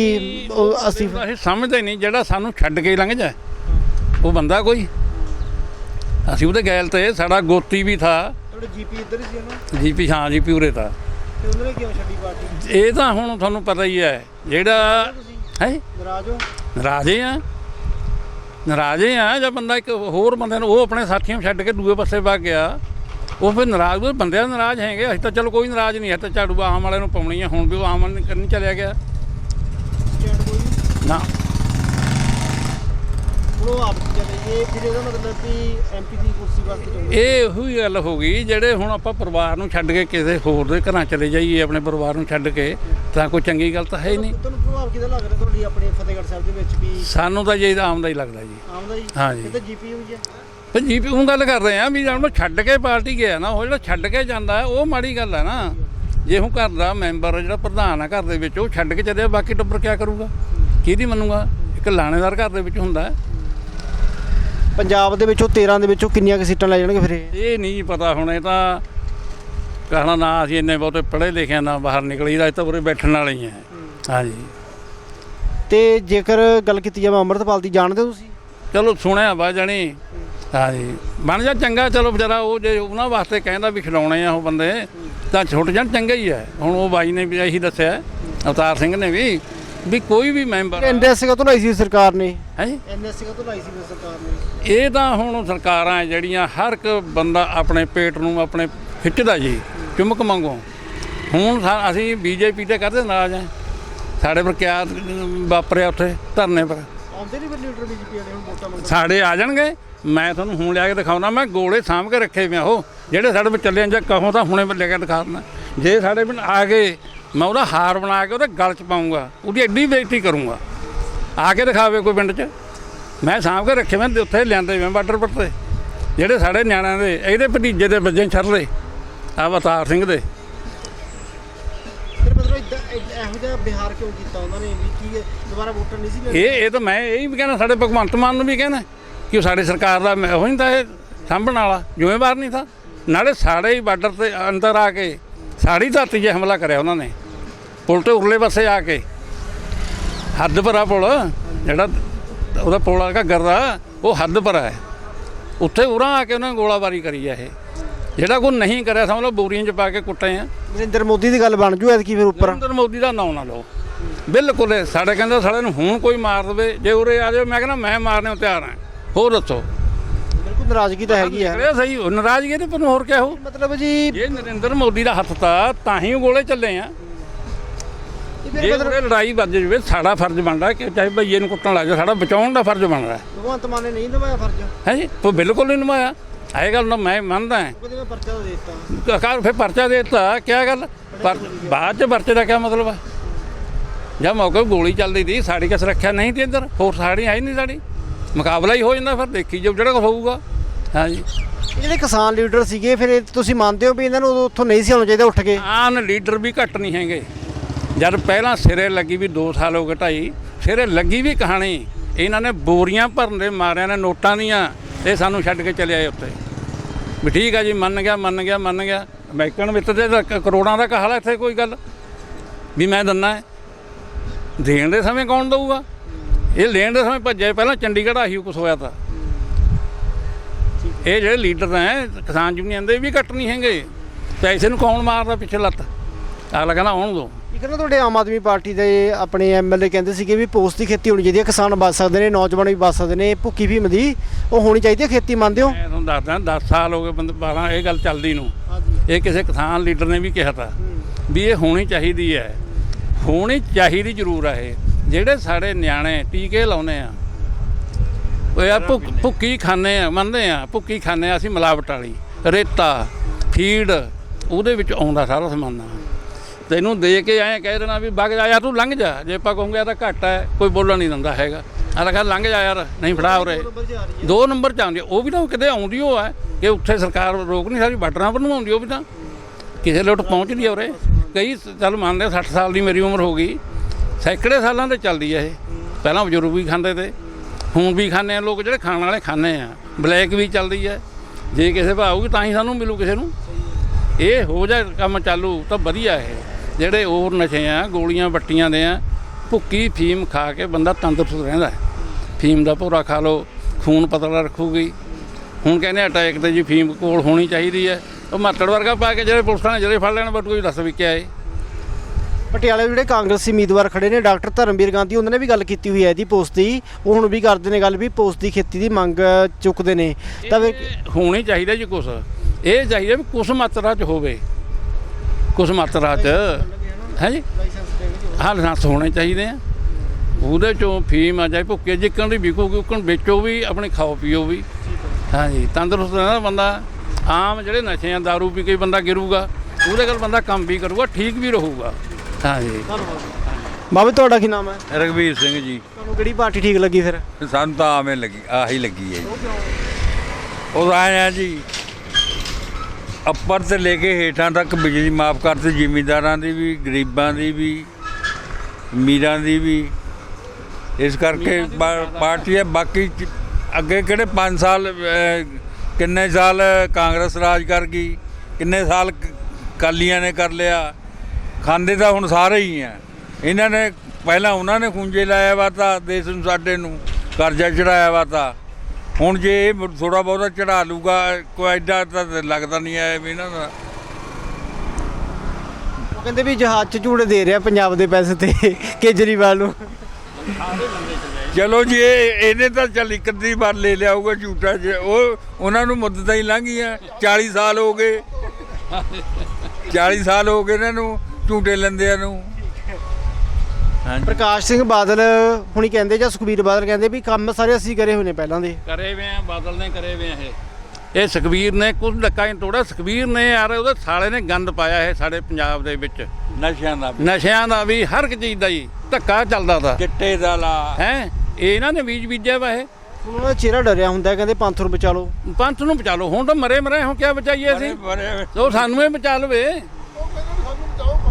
ਉਹ ਅਸੀਂ ਅਸੀਂ ਸਮਝਦੇ ਨਹੀਂ ਜਿਹੜਾ ਸਾਨੂੰ ਛੱਡ ਕੇ ਲੰਘ ਜਾ ਉਹ ਬੰਦਾ ਕੋਈ। ਅਸੀਂ ਉਹਦੇ ਗੈਲ ਤੇ ਸਾਡਾ ਗੋਤੀ ਵੀ ਥਾ। ਤੁਹਾਡੇ ਜੀਪੀ ਇੱਧਰ ਹੀ ਸੀ ਨਾ ਜੀਪੀ ਹਾਂ ਜੀਪੀ ਉਰੇ ਤਾਂ ਤੇ ਉਹਨਾਂ ਨੇ ਕਿਉਂ ਛੱਡੀ ਪਾਰਟੀ? ਇਹ ਤਾਂ ਹੁਣ ਤੁਹਾਨੂੰ ਪਤਾ ਹੀ ਹੈ ਜਿਹੜਾ ਹੈ? ਨਾਰਾਜ਼ ਹੋ? ਨਾਰਾਜ਼ੇ ਆ ਨਾਰਾਜ਼ੇ ਆ, ਜਾਂ ਬੰਦਾ ਇੱਕ ਹੋਰ ਬੰਦੇ ਨੂੰ ਉਹ ਆਪਣੇ ਸਾਥੀਆਂ ਨੂੰ ਛੱਡ ਕੇ ਦੂਏ ਪਾਸੇ ਵਗ ਗਿਆ, ਉਹ ਫਿਰ ਨਾਰਾਜ਼, ਉਹ ਬੰਦਿਆਂ ਨਾਰਾਜ਼ ਹੈਗੇ ਅਸੀਂ ਤਾਂ ਚਲੋ ਕੋਈ ਨਾਰਾਜ਼ ਨਹੀਂ ਹੈ ਤਾਂ ਝਾੜੂ ਆਮ ਵਾਲੇ ਨੂੰ ਪਾਉਣੀ ਆ, ਹੁਣ ਵੀ ਉਹ ਆਮ ਵਾਲੇ ਨੂੰ ਕਰਨ ਚਲਿਆ ਗਿਆ। ਨਾ। ਉਹ ਆਪ ਚਲੇ। ਇਹ ਫਿਰ ਇਹਦਾ ਮਤਲਬ ਵੀ ਐਮਪੀ ਦੀ ਕੁਰਸੀ ਵਾਸਤੇ ਚਾਹੁੰਦੇ ਇਹ ਉਹੀ ਗੱਲ ਹੋ ਗਈ ਜਿਹੜੇ ਹੁਣ ਆਪਾਂ ਪਰਿਵਾਰ ਨੂੰ ਛੱਡ ਕੇ ਕਿਸੇ ਹੋਰ ਦੇ ਘਰਾਂ ਚਲੇ ਜਾਈਏ ਆਪਣੇ ਪਰਿਵਾਰ ਨੂੰ ਛੱਡ ਕੇ ਤਾਂ ਕੋਈ ਚੰਗੀ ਗੱਲ ਤਾਂ ਹੈ ਹੀ ਨਹੀਂ। ਤੁਹਾਨੂੰ ਪ੍ਰਭਾਵ ਕਿਹਦਾ ਲੱਗ ਰਿਹਾ ਤੁਹਾਡੀ ਆਪਣੇ ਫਤਿਹਗੜ੍ਹ ਸਾਹਿਬ ਦੇ ਵਿੱਚ ਵੀ? ਸਾਨੂੰ ਤਾਂ ਜੇ ਆਮਦਾ ਹੀ ਲੱਗਦਾ ਜੀ। ਆਮਦਾ ਜੀ ਹਾਂਜੀ। ਇਹ ਤਾਂ ਜੀਪੀ ਹੋਈ ਹੈ। ਪਰ ਜੀਪੀ ਉਹ ਗੱਲ ਕਰ ਰਹੇ ਆ ਵੀ ਜਦੋਂ ਛੱਡ ਕੇ ਪਾਰਟੀ ਗਿਆ ਨਾ ਉਹ ਜਿਹੜਾ ਛੱਡ ਕੇ ਜਾਂਦਾ ਉਹ ਮਾੜੀ ਗੱਲ ਹੈ ਨਾ। ਜੇ ਹੁਣ ਘਰ ਦਾ ਮੈਂਬਰ ਜਿਹੜਾ ਪ੍ਰਧਾਨ ਆ ਘਰ ਦੇ ਵਿੱਚ ਉਹ ਛੱਡ ਕੇ ਚੱਲਿਆ ਬਾਕੀ ਟੱਬਰ ਕੀ ਕਰੂਗਾ? ਕਿਹਦੀ ਮੰਨੂਗਾ? ਇੱਕ ਲਾਣੇਦਾਰ ਘਰ ਦੇ ਵਿੱਚ ਹੁੰਦਾ। ਪੰਜਾਬ ਦੇ ਵਿੱਚੋਂ 13 ਦੇ ਵਿੱਚੋਂ ਕਿੰਨੀਆਂ ਕੁ ਸੀਟਾਂ ਲੈ ਜਾਣਗੇ ਫਿਰ ਇਹ? ਇਹ ਨਹੀਂ ਪਤਾ ਹੁਣ ਇਹ ਤਾਂ ਕਹਣਾ ਨਾ ਅਸੀਂ ਇੰਨੇ ਬਹੁਤੇ ਪੜ੍ਹੇ ਲਿਖੇ ਨਾ ਬਾਹਰ ਨਿਕਲੀ ਦਾ ਇਹ ਤਾਂ ਉਰੇ ਬੈਠਣ ਵਾਲੇ ਹੀ ਆ। ਹਾਂਜੀ। ਤੇ ਜੇਕਰ ਗੱਲ ਕੀਤੀ ਜਾਵੇ ਅੰਮ੍ਰਿਤਪਾਲ ਦੀ ਜਾਣਦੇ ਹੋ ਤੁਸੀਂ? ਚਲੋ ਸੁਣਿਆ ਵਾ ਜਾਣੀ। ਹਾਂਜੀ। ਬਣ ਜਾ ਚੰਗਾ ਚਲੋ ਵਿਚਾਰਾ ਉਹ ਜੇ ਉਹਨਾਂ ਵਾਸਤੇ ਕਹਿੰਦਾ ਵੀ ਖਿਲਾਉਣੇ ਆ ਉਹ ਬੰਦੇ ਤਾਂ ਛੁੱਟ ਜਾਣ ਚੰਗਾ ਹੀ ਹੈ ਹੁਣ ਉਹ ਬਾਈ ਨੇ ਵੀ ਇਹੀ ਦੱਸਿਆ ਅਵਤਾਰ ਸਿੰਘ ਨੇ ਵੀ। ਵੀ ਕੋਈ ਵੀ ਮੈਂਬਰ ਐਨਐਸਸੀ ਕਦੋਂ ਲਾਈ ਸੀ ਸਰਕਾਰ ਨੇ। ਹੈ? ਜੀ ਐਨਐਸਸੀ ਕਦੋਂ ਲਾਈ ਸੀ ਸਰਕਾਰ ਨੇ। ਇਹ ਤਾਂ ਹੁਣ ਸਰਕਾਰਾਂ ਜਿਹੜੀਆਂ ਹਰ ਇੱਕ ਬੰਦਾ ਆਪਣੇ ਪੇਟ ਨੂੰ ਆਪਣੇ ਖਿੱਚਦਾ ਜੀ ਚੁੰਮਕ ਮੰਗੋ ਹੁਣ ਅਸੀਂ ਬੀਜੇਪੀ ਤੇ ਕਰਦੇ ਨਾਰਾਜ਼ ਆ? ਸਾਡੇ ਪਰ ਕਿਆ ਵਾਪਰਿਆ ਉੱਥੇ ਧਰਨੇ ਪਰ। ਆਉਂਦੇ ਨਹੀਂ ਫਿਰ ਲੀਡਰ ਬੀਜੇਪੀ ਵਾਲੇ ਹੁਣ ਵੋਟਾਂ ਮੰਗਣ? ਸਾਡੇ ਆ ਜਾਣਗੇ। ਮੈਂ ਤੁਹਾਨੂੰ ਹੁਣ ਲਿਆ ਕੇ ਦਿਖਾਉਣਾ ਮੈਂ ਗੋਲੇ ਸਾਂਭ ਕੇ ਰੱਖੇ ਪਿਆ ਉਹ। ਜਿਹੜੇ ਸਾਡੇ ਵਿੱਚ ਚੱਲੇ ਜਾਂ ਕਹੋ ਤਾਂ ਹੁਣੇ ਲੈ ਕੇ ਦਿਖਾ ਦਿੰਦਾ। ਜੇ ਸਾਡੇ ਪਿੰਡ ਆ ਗਏ ਮੈਂ ਉਹਦਾ ਹਾਰ ਬਣਾ ਕੇ ਉਹਦੇ ਗਲ 'ਚ ਪਾਉਂਗਾ ਉਹਦੀ ਐਡੀ ਬੇਇੱਜ਼ਤੀ ਕਰੂੰਗਾ। ਆ ਕੇ ਦਿਖਾਵੇ ਕੋਈ ਪਿੰਡ 'ਚ। ਮੈਂ ਸਾਂਭ ਕੇ ਰੱਖੇ ਮੈਂ ਉੱਥੇ ਲਿਆਂਦੇ ਮੈਂ ਬਾਰਡਰ ਪਰ ਤੇ ਜਿਹੜੇ ਸਾਡੇ ਨਿਆਣਿਆਂ ਦੇ ਇਹਦੇ ਭਤੀਜੇ ਦੇ ਵੱਜੇ ਛਰਲੇ ਆ ਅਵਤਾਰ ਸਿੰਘ ਦੇ। ਇਹੋ ਜਿਹਾ ਬਿਹਾਰ ਕਿਉਂ ਕੀਤਾ ਉਹਨਾਂ ਨੇ ਵੀ ਕੀ ਹੈ, ਦੁਬਾਰਾ ਵੋਟਾਂ ਨਹੀਂ ਸੀ ਲੈਣੀ ਇਹ ਇਹ ਤਾਂ ਮੈਂ ਇਹ ਵੀ ਕਹਿਣਾ ਸਾਡੇ ਭਗਵੰਤ ਮਾਨ ਨੂੰ ਵੀ ਕਹਿਣਾ ਕਿ ਉਹ ਸਾਡੇ ਸਰਕਾਰ ਦਾ ਉਹ ਨਹੀਂ ਤਾਂ ਇਹ ਸਾਂਭਣ ਵਾਲਾ ਜ਼ਿੰਮੇਵਾਰ ਨਹੀਂ ਤਾਂ। ਨਾਲੇ ਸਾਡੇ ਹੀ ਬਾਰਡਰ ਤੇ ਅੰਦਰ ਆ ਕੇ ਸਾਡੀ ਧਰਤੀ 'ਤੇ ਹਮਲਾ ਕਰਿਆ ਉਹਨਾਂ ਨੇ। ਪੁਲ ਤੇ ਉਰਲੇ ਪਾਸੇ ਆ ਕੇ। ਹੱਦ ਪਰਾ ਪੁਲ ਜਿਹੜਾ ਉਹਦਾ ਪੁਲ ਆ ਘੱਗਰ ਦਾ ਉਹ ਹੱਦ ਪਰ ਹੈ। ਉੱਥੇ ਉਰਾਂ ਆ ਕੇ ਉਹਨਾਂ ਨੇ ਗੋਲਾਬਾਰੀ ਕਰੀ ਆ ਇਹ। ਜਿਹੜਾ ਕੋਈ ਨਹੀਂ ਕਰਿਆ ਸਮਝ ਲਓ ਬੋਰੀਆਂ 'ਚ ਪਾ ਕੇ ਕੁੱਟੇ ਆ। ਨਰਿੰਦਰ ਮੋਦੀ ਦੀ ਗੱਲ ਬਣ ਜੂ ਐਤਕੀ ਫਿਰ ਉੱਪਰ। ਨਰਿੰਦਰ ਮੋਦੀ ਦਾ ਨਾਂ ਨਾ ਲਓ। ਬਿਲਕੁਲ ਇਹ ਸਾਡੇ ਕਹਿੰਦੇ ਸਾਲੇ ਨੂੰ ਹੁਣ ਕੋਈ ਮਾਰ ਦੇਵੇ ਜੇ ਉਰੇ ਆ ਜਾਵੇ ਮੈਂ ਕਹਿੰਦਾ ਮੈਂ ਮਾਰਨੇ ਨੂੰ ਤਿਆਰ ਹਾਂ। ਹੋਰ ਦੱਸੋ? ਬਿਲਕੁਲ ਨਾਰਾਜ਼ਗੀ ਤਾਂ ਹੈਗੀ ਹੈ ਇਹ ਸਹੀ ਨਾਰਾਜ਼ਗੀ ਤੇ ਪਰ ਹੋਰ ਕਿਆ ਹੋ? ਮਤਲਬ ਜੀ ਜੇ ਨਰਿੰਦਰ ਮੋਦੀ ਦਾ ਹੱਥ ਤਾਂ ਤਾਂ ਹੀ ਗੋਲੇ ਚੱਲੇ ਆ। ਜੇ ਉਰੇ ਲੜਾਈ ਵੱਜ ਜਾਵੇ ਸਾਡਾ ਫਰਜ਼ ਬਣਦਾ ਕਿ ਚਾਹੇ ਭਈਏ ਨੂੰ ਕੁੱਟਣ ਲੱਗ ਜਾ ਸਾਡਾ ਬਚਾਉਣ ਦਾ ਫਰਜ਼ ਬਣਦਾ ਭਗਵੰਤ ਮਾਨ ਨੇ ਨਹੀਂ ਨਿਭਾਇਆ ਫਰਜ਼। ਹੈ ਜੀ? ਉਹ ਬਿਲਕੁਲ ਨਹੀਂ ਨਿਭਾਇਆ। ਇਹ ਗੱਲ ਨਾ ਮੈਂ ਮੰਨਦਾ ਹਾਂ। ਉਹਦੇ ਮੈਂ ਪਰਚਾ ਦੇ ਦਿੱਤਾ। ਕਾਰ ਫਿਰ ਪਰਚਾ ਦੇ ਦਿੱਤਾ। ਕੀ ਗੱਲ? ਪਰ ਬਾਅਦ ਚ ਪਰਚੇ ਦਾ ਕੀ ਮਤਲਬ ਹੈ ਜਾਂ ਮੌਕੇ ਗੋਲੀ ਚੱਲਦੀ ਸੀ ਸਾਡੀ ਕਿਸ ਰੱਖਿਆ ਨਹੀਂ ਤੇ ਇੱਧਰ। ਹੋਰ ਸਾਡੀ ਆਈ ਨਹੀਂ ਸਾਡੀ। ਮੁਕਾਬਲਾ ਹੀ ਹੋ ਜਾਂਦਾ ਫਿਰ ਦੇਖੀ ਜੋ ਜਿਹੜਾ ਕੁਛ ਹੋਊਗਾ। ਹਾਂਜੀ ਜਿਹੜੇ ਕਿਸਾਨ ਲੀਡਰ ਸੀਗੇ ਫਿਰ ਤੁਸੀਂ ਮੰਨਦੇ ਹੋ ਵੀ ਇਹਨਾਂ ਨੂੰ ਉੱਥੋਂ ਨਹੀਂ ਸੀ ਆਉਣਾ ਚਾਹੀਦਾ ਉੱਠ ਕੇ? ਆਨ ਲੀਡਰ ਵੀ ਘੱਟ ਨਹੀਂ ਹੈਗੇ। ਜਦ ਪਹਿਲਾਂ ਸਿਰੇ ਲੱਗੀ ਵੀ 2 ਸਾਲ ਹੋ ਗਏ ਢਾਈ, ਸਿਰੇ ਲੱਗੀ ਵੀ ਕਹਾਣੀ। ਇਹਨਾਂ ਨੇ ਬੋਰੀਆਂ ਭਰਨ ਦੇ ਮਾਰਿਆਂ ਨੇ ਨੋਟਾਂ ਦੀਆਂ ਇਹ ਸਾਨੂੰ ਛੱਡ ਕੇ ਚਲੇ ਆਏ ਉੱਥੇ। ਵੀ ਠੀਕ ਆ ਜੀ, ਮੰਨ ਗਿਆ ਮੰਨ ਗਿਆ ਮੰਨ ਗਿਆ। ਅਮਰੀਕਨ ਵਿੱਚ ਤੇ ਤਾਂ ਕਰੋੜਾਂ ਦਾ ਕਹਾਲਾ ਇੱਥੇ ਕੋਈ ਗੱਲ। ਵੀ ਮੈਂ ਦੰਨਾ ਹੈ ਦੇਣ ਦੇ ਸਮੇਂ ਕੌਣ ਦਊਗਾ? ਇਹ ਲੈਣ ਦੇ ਸਮੇਂ ਭੱਜੇ ਪਹਿਲਾਂ ਚੰਡੀਗੜ੍ਹ ਆਹੀ ਕੁਛ ਹੋਇਆ ਤਾਂ। ਇਹ ਜਿਹੜੇ ਲੀਡਰ ਹੈ ਕਿਸਾਨ ਯੂਨੀਅਨ ਦੇ ਵੀ ਘੱਟ ਨਹੀਂ ਹੈਗੇ। ਪੈਸੇ ਨੂੰ ਕੌਣ ਮਾਰਦਾ ਪਿੱਛੇ ਲੱਤ? ਅਗਲਾ ਕਹਿੰਦਾ, ਆਉਣ ਦੋ। ਇੱਕ ਨਾ ਤੁਹਾਡੇ ਆਮ ਆਦਮੀ ਪਾਰਟੀ ਦੇ ਆਪਣੇ ਐਮਐਲਏ ਕਹਿੰਦੇ ਸੀਗੇ ਵੀ ਪੋਸਟ ਦੀ ਖੇਤੀ ਹੋਣੀ ਚਾਹੀਦੀ ਹੈ ਕਿਸਾਨ ਬਚ ਸਕਦੇ ਨੇ ਨੌਜਵਾਨ ਵੀ ਬਚ ਸਕਦੇ ਨੇ ਭੁੱਕੀ ਫੀਮ ਦੀ ਉਹ ਹੋਣੀ ਚਾਹੀਦੀ ਹੈ ਖੇਤੀ ਮੰਨਦੇ ਹੋ? ਮੈਂ ਤੁਹਾਨੂੰ ਦੱਸਦਾ 10 ਸਾਲ ਹੋ ਗਏ ਬੰਦ 12 ਇਹ ਗੱਲ ਚੱਲਦੀ ਨੂੰ। ਇਹ ਕਿਸੇ ਕਿਸਾਨ ਲੀਡਰ ਨੇ ਵੀ ਕਿਹਾ ਤਾ ਵੀ ਇਹ ਹੋਣੀ ਚਾਹੀਦੀ ਹੈ। ਹੋਣੀ ਚਾਹੀਦੀ ਜ਼ਰੂਰ ਹੈ ਇਹ। ਜਿਹੜੇ ਸਾਡੇ ਨਿਆਣੇ ਟੀਕੇ ਲਾਉਨੇ ਆ ਉਹ ਆ ਭੁੱਕੀ ਖਾਣੇ ਆ ਮੰਨਦੇ ਆ ਭੁੱਕੀ ਖਾਣੇ ਆ ਅਸੀਂ ਮਿਲਾਵਟ ਵਾਲੀ ਰੇਤਾ ਫੀਡ ਉਹਦੇ ਵਿੱਚ ਆਉਂਦਾ ਸਾਰਾ ਸਮਾਨ। ਤੈਨੂੰ ਦੇ ਕੇ ਐਂ ਕਹਿ ਦੇਣਾ ਵੀ ਵਗ ਜਾ ਯਾਰ ਤੂੰ ਲੰਘ ਜਾ। ਜੇ ਆਪਾਂ ਕਹੋਗੇ ਤਾਂ ਘੱਟ ਹੈ ਕੋਈ ਬੋਲਣ ਨਹੀਂ ਦਿੰਦਾ ਹੈਗਾ। ਆ ਤਾਂ ਕਹਿੰਦਾ ਲੰਘ ਜਾ ਯਾਰ ਨਹੀਂ ਫੜਾ ਉਰੇ। ਦੋ ਨੰਬਰ ਚ ਆਉਂਦੀ। ਉਹ ਵੀ ਤਾਂ ਕਿਤੇ ਆਉਂਦੀ ਉਹ ਹੈ ਕਿ ਉੱਥੇ ਸਰਕਾਰ ਰੋਕ ਨਹੀਂ ਸਾਰੀ ਬਾਰਡਰਾਂ ਪਰ ਨੂੰ ਆਉਂਦੀ ਉਹ ਵੀ ਤਾਂ। ਕਿਸੇ ਲੋਟ ਪਹੁੰਚਦੀ ਆ ਉਰੇ। ਕਈ ਚੱਲ ਮੰਨਦੇ ਆ 60 ਸਾਲ ਦੀ ਮੇਰੀ ਉਮਰ ਹੋ ਗਈ। ਸੈਂਕੜੇ ਸਾਲਾਂ ਤੇ ਚੱਲਦੀ ਆ ਇਹ। ਪਹਿਲਾਂ ਬਜ਼ੁਰਗ ਵੀ ਖਾਂਦੇ ਤੇ। ਹੁਣ ਵੀ ਖਾਂਦੇ ਆ ਲੋਕ ਜਿਹੜੇ ਖਾਣ ਵਾਲੇ ਖਾਂਦੇ ਆ। ਬਲੈਕ ਵੀ ਚੱਲਦੀ ਹੈ। ਜੇ ਕਿਸੇ ਭਾਊਗੀ ਤਾਂ ਹੀ ਸਾਨੂੰ ਮਿਲੂ ਕਿਸੇ ਨੂੰ। ਇਹ ਹੋ ਜਾ ਕੰਮ ਚਾਲੂ ਤਾਂ ਵਧੀਆ ਇਹ। ਜਿਹੜੇ ਹੋਰ ਨਸ਼ੇ ਆ ਗੋਲੀਆਂ ਬੱਟੀਆਂ ਦੇ ਆ ਭੁੱਕੀ ਫੀਮ ਖਾ ਕੇ ਬੰਦਾ ਤੰਦਰੁਸਤ ਰਹਿੰਦਾ ਹੈ। ਫੀਮ ਦਾ ਭੋਰਾ ਖਾ ਲਓ ਖੂਨ ਪਤਲਾ ਰੱਖੂਗੀ। ਹੁਣ ਕਹਿੰਦੇ ਅਟੈਕ ਤੇ ਜੀ ਫੀਮ ਕੋਲ ਹੋਣੀ ਚਾਹੀਦੀ ਹੈ। ਉਹ ਮਾਤੜ ਵਰਗਾ ਪਾ ਕੇ ਜਿਹੜੇ ਪੁਲਿਸਾਂ ਨੇ ਜਿਹੜੇ ਫੜ ਲੈਣ ਬਟ ਕੋਈ ਦੱਸ ਵੀ ਕਿਆ ਹੈ। ਪਟਿਆਲੇ ਜਿਹੜੇ ਕਾਂਗਰਸੀ ਉਮੀਦਵਾਰ ਖੜੇ ਨੇ ਡਾਕਟਰ ਧਰਮਵੀਰ ਗਾਂਧੀ ਉਹਨਾਂ ਨੇ ਵੀ ਗੱਲ ਕੀਤੀ ਹੋਈ ਹੈ ਇਹਦੀ ਪੋਸਟ ਦੀ। ਉਹ ਹੁਣ ਵੀ ਕਰਦੇ ਨੇ ਗੱਲ ਵੀ ਪੋਸਟ ਦੀ ਖੇਤੀ ਦੀ ਮੰਗ ਚੁੱਕਦੇ ਨੇ। ਤਾਂ ਹੋਣੀ ਚਾਹੀਦਾ ਜੀ ਕੁਛ। ਇਹ ਚਾਹੀਦਾ ਵੀ ਕੁਛ ਮਾਤਰਾ ਚ ਹੋਵੇ। ਕੁਛ ਮਾਤਰਾ ਚ ਹੈ ਜੀ ਹਾਂ ਲਾਇਸੈਂਸ ਹੋਣੇ ਚਾਹੀਦੇ ਆ। ਉਹਦੇ ਚੋਂ ਫੀਮ ਆ ਜਾਏ ਭੁੱਕੇ ਜਿੱਕਣ ਦੀ ਵਿਕੂਗੀ ਉਕਣ ਵੇਚੋ ਵੀ ਆਪਣੇ ਖਾਓ ਪੀਓ ਵੀ। ਹਾਂਜੀ ਤੰਦਰੁਸਤ ਰਹਿੰਦਾ ਬੰਦਾ ਆਮ ਜਿਹੜੇ ਨਸ਼ੇ ਆ ਦਾਰੂ ਪੀ ਕੇ ਬੰਦਾ ਗਿਰੂਗਾ ਉਹਦੇ ਨਾਲ ਬੰਦਾ ਕੰਮ ਵੀ ਕਰੂਗਾ ਠੀਕ ਵੀ ਰਹੂਗਾ। ਹਾਂਜੀ। ਬਾਬੇ ਤੁਹਾਡਾ ਕੀ ਨਾਮ ਹੈ? ਰਗਵੀਰ ਸਿੰਘ ਜੀ। ਤੁਹਾਨੂੰ ਕਿਹੜੀ ਪਾਰਟੀ ਠੀਕ ਲੱਗੀ ਫਿਰ? ਸਾਨੂੰ ਤਾਂ ਆਵੇਂ ਲੱਗੀ ਆਹੀ ਲੱਗੀ ਹੈ ਜੀ। ਉਹ ਆਏ ਆ ਜੀ ਅੱਪਰ ਤੇ ਲੈ ਕੇ ਹੇਠਾਂ ਤੱਕ ਬਿਜਲੀ ਮਾਫ ਕਰਤੀ ਜ਼ਿਮੀਂਦਾਰਾਂ ਦੀ ਵੀ ਗਰੀਬਾਂ ਦੀ ਵੀ ਅਮੀਰਾਂ ਦੀ ਵੀ। ਇਸ ਕਰਕੇ ਪਾਰਟੀ ਹੈ ਬਾਕੀ ਅੱਗੇ ਕਿਹੜੇ 5 ਸਾਲ ਕਿੰਨੇ ਸਾਲ ਕਾਂਗਰਸ ਰਾਜ ਕਰ ਗਈ ਕਿੰਨੇ ਸਾਲ ਕਾਲੀਆਂ ਨੇ ਕਰ ਲਿਆ। ਖਾਂਦੇ ਤਾਂ ਹੁਣ ਸਾਰੇ ਹੀ ਆ। ਇਹਨਾਂ ਨੇ ਪਹਿਲਾਂ ਉਹਨਾਂ ਨੇ ਖੁੰਝੇ ਲਾਇਆ ਵਾ ਤਾਂ ਦੇਸ਼ ਨੂੰ ਸਾਡੇ ਨੂੰ ਕਰਜ਼ਾ ਚੜਾਇਆ ਵਾ ਤਾਂ। ਹੁਣ ਜੇ ਇਹ ਥੋੜਾ ਬਹੁਤਾ ਚੜਾ ਲੂਗਾ ਕੋਈ ਐਡਾ ਤਾਂ ਲੱਗਦਾ ਨਹੀਂ ਆਇਆ ਵੀ ਇਹਨਾਂ ਦਾ। ਉਹ ਕਹਿੰਦੇ ਵੀ ਜਹਾਜ਼ 'ਚ ਝੂੜੇ ਦੇ ਰਿਹਾ ਪੰਜਾਬ ਦੇ ਪੈਸੇ ਤੇ ਕੇਜਰੀਵਾਲ ਨੂੰ। ਚਲੋ ਜੀ ਇਹ ਇਹਨੇ ਤਾਂ ਚੱਲ ਇੱਕ ਅੱਧੀ ਵਾਰ ਲੈ ਲਿਆ ਹੋਊਗਾ ਝੂਟਾ ਜੇ ਉਹ ਉਹਨਾਂ ਨੂੰ ਮੁੱਦਤਾਂ ਹੀ ਲੰਘ ਗਈਆਂ 40 ਸਾਲ ਹੋ ਗਏ। 40 ਸਾਲ ਹੋ ਗਏ ਇਹਨਾਂ ਨੂੰ ਝੂਟੇ ਲੈਂਦਿਆਂ ਨੂੰ। ਹਾਂਜੀ। ਪ੍ਰਕਾਸ਼ ਸਿੰਘ ਬਾਦਲ ਹੁਣੀ ਕਹਿੰਦੇ ਜਾਂ ਸੁਖਬੀਰ ਬਾਦਲ ਕਹਿੰਦੇ ਵੀ ਕੰਮ ਸਾਰੇ ਅਸੀਂ ਕਰੇ ਹੋਏ ਨੇ ਪਹਿਲਾਂ ਦੇ। ਕਰੇ ਵੇ ਆ ਬਾਦਲ ਨੇ ਕਰੇ ਵੇ ਆ ਇਹ। ਇਹ ਸੁਖਬੀਰ ਨੇ ਕੁਝ ਡੱਕਾ ਹੀ ਤੋੜਾ ਸੁਖਬੀਰ ਨੇ ਯਾਰ ਉਹਦੇ ਸਾਲੇ ਨੇ ਗੰਦ ਪਾਇਆ ਇਹ ਸਾਡੇ ਪੰਜਾਬ ਦੇ ਵਿੱਚ। ਨਸ਼ਿਆਂ ਦਾ ਵੀ, ਨਸ਼ਿਆਂ ਦਾ ਵੀ ਹਰ ਇੱਕ ਚੀਜ਼ ਦਾ ਹੀ ਧੱਕਾ ਚੱਲਦਾ ਤਾ। ਚਿੱਟੇ ਦਾ ਲਾ। ਹੈ? ਇਹ ਇਹਨਾਂ ਨੇ ਬੀਜ ਬੀਜਿਆ ਵਾ ਇਹ। ਉਹਨਾਂ ਦਾ ਚਿਹਰਾ ਡਰਿਆ ਹੁੰਦਾ ਕਹਿੰਦੇ ਪੰਥ ਨੂੰ ਬਚਾ ਲਓ। ਪੰਥ ਨੂੰ ਬਚਾ ਲਓ। ਹੁਣ ਤਾਂ ਮਰੇ ਮਰੇ ਹੁਣ ਕਿਆ ਬਚਾਈਏ ਅਸੀਂ? ਉਹ ਸਾਨੂੰ ਹੀ ਬਚਾ ਲਵੇ।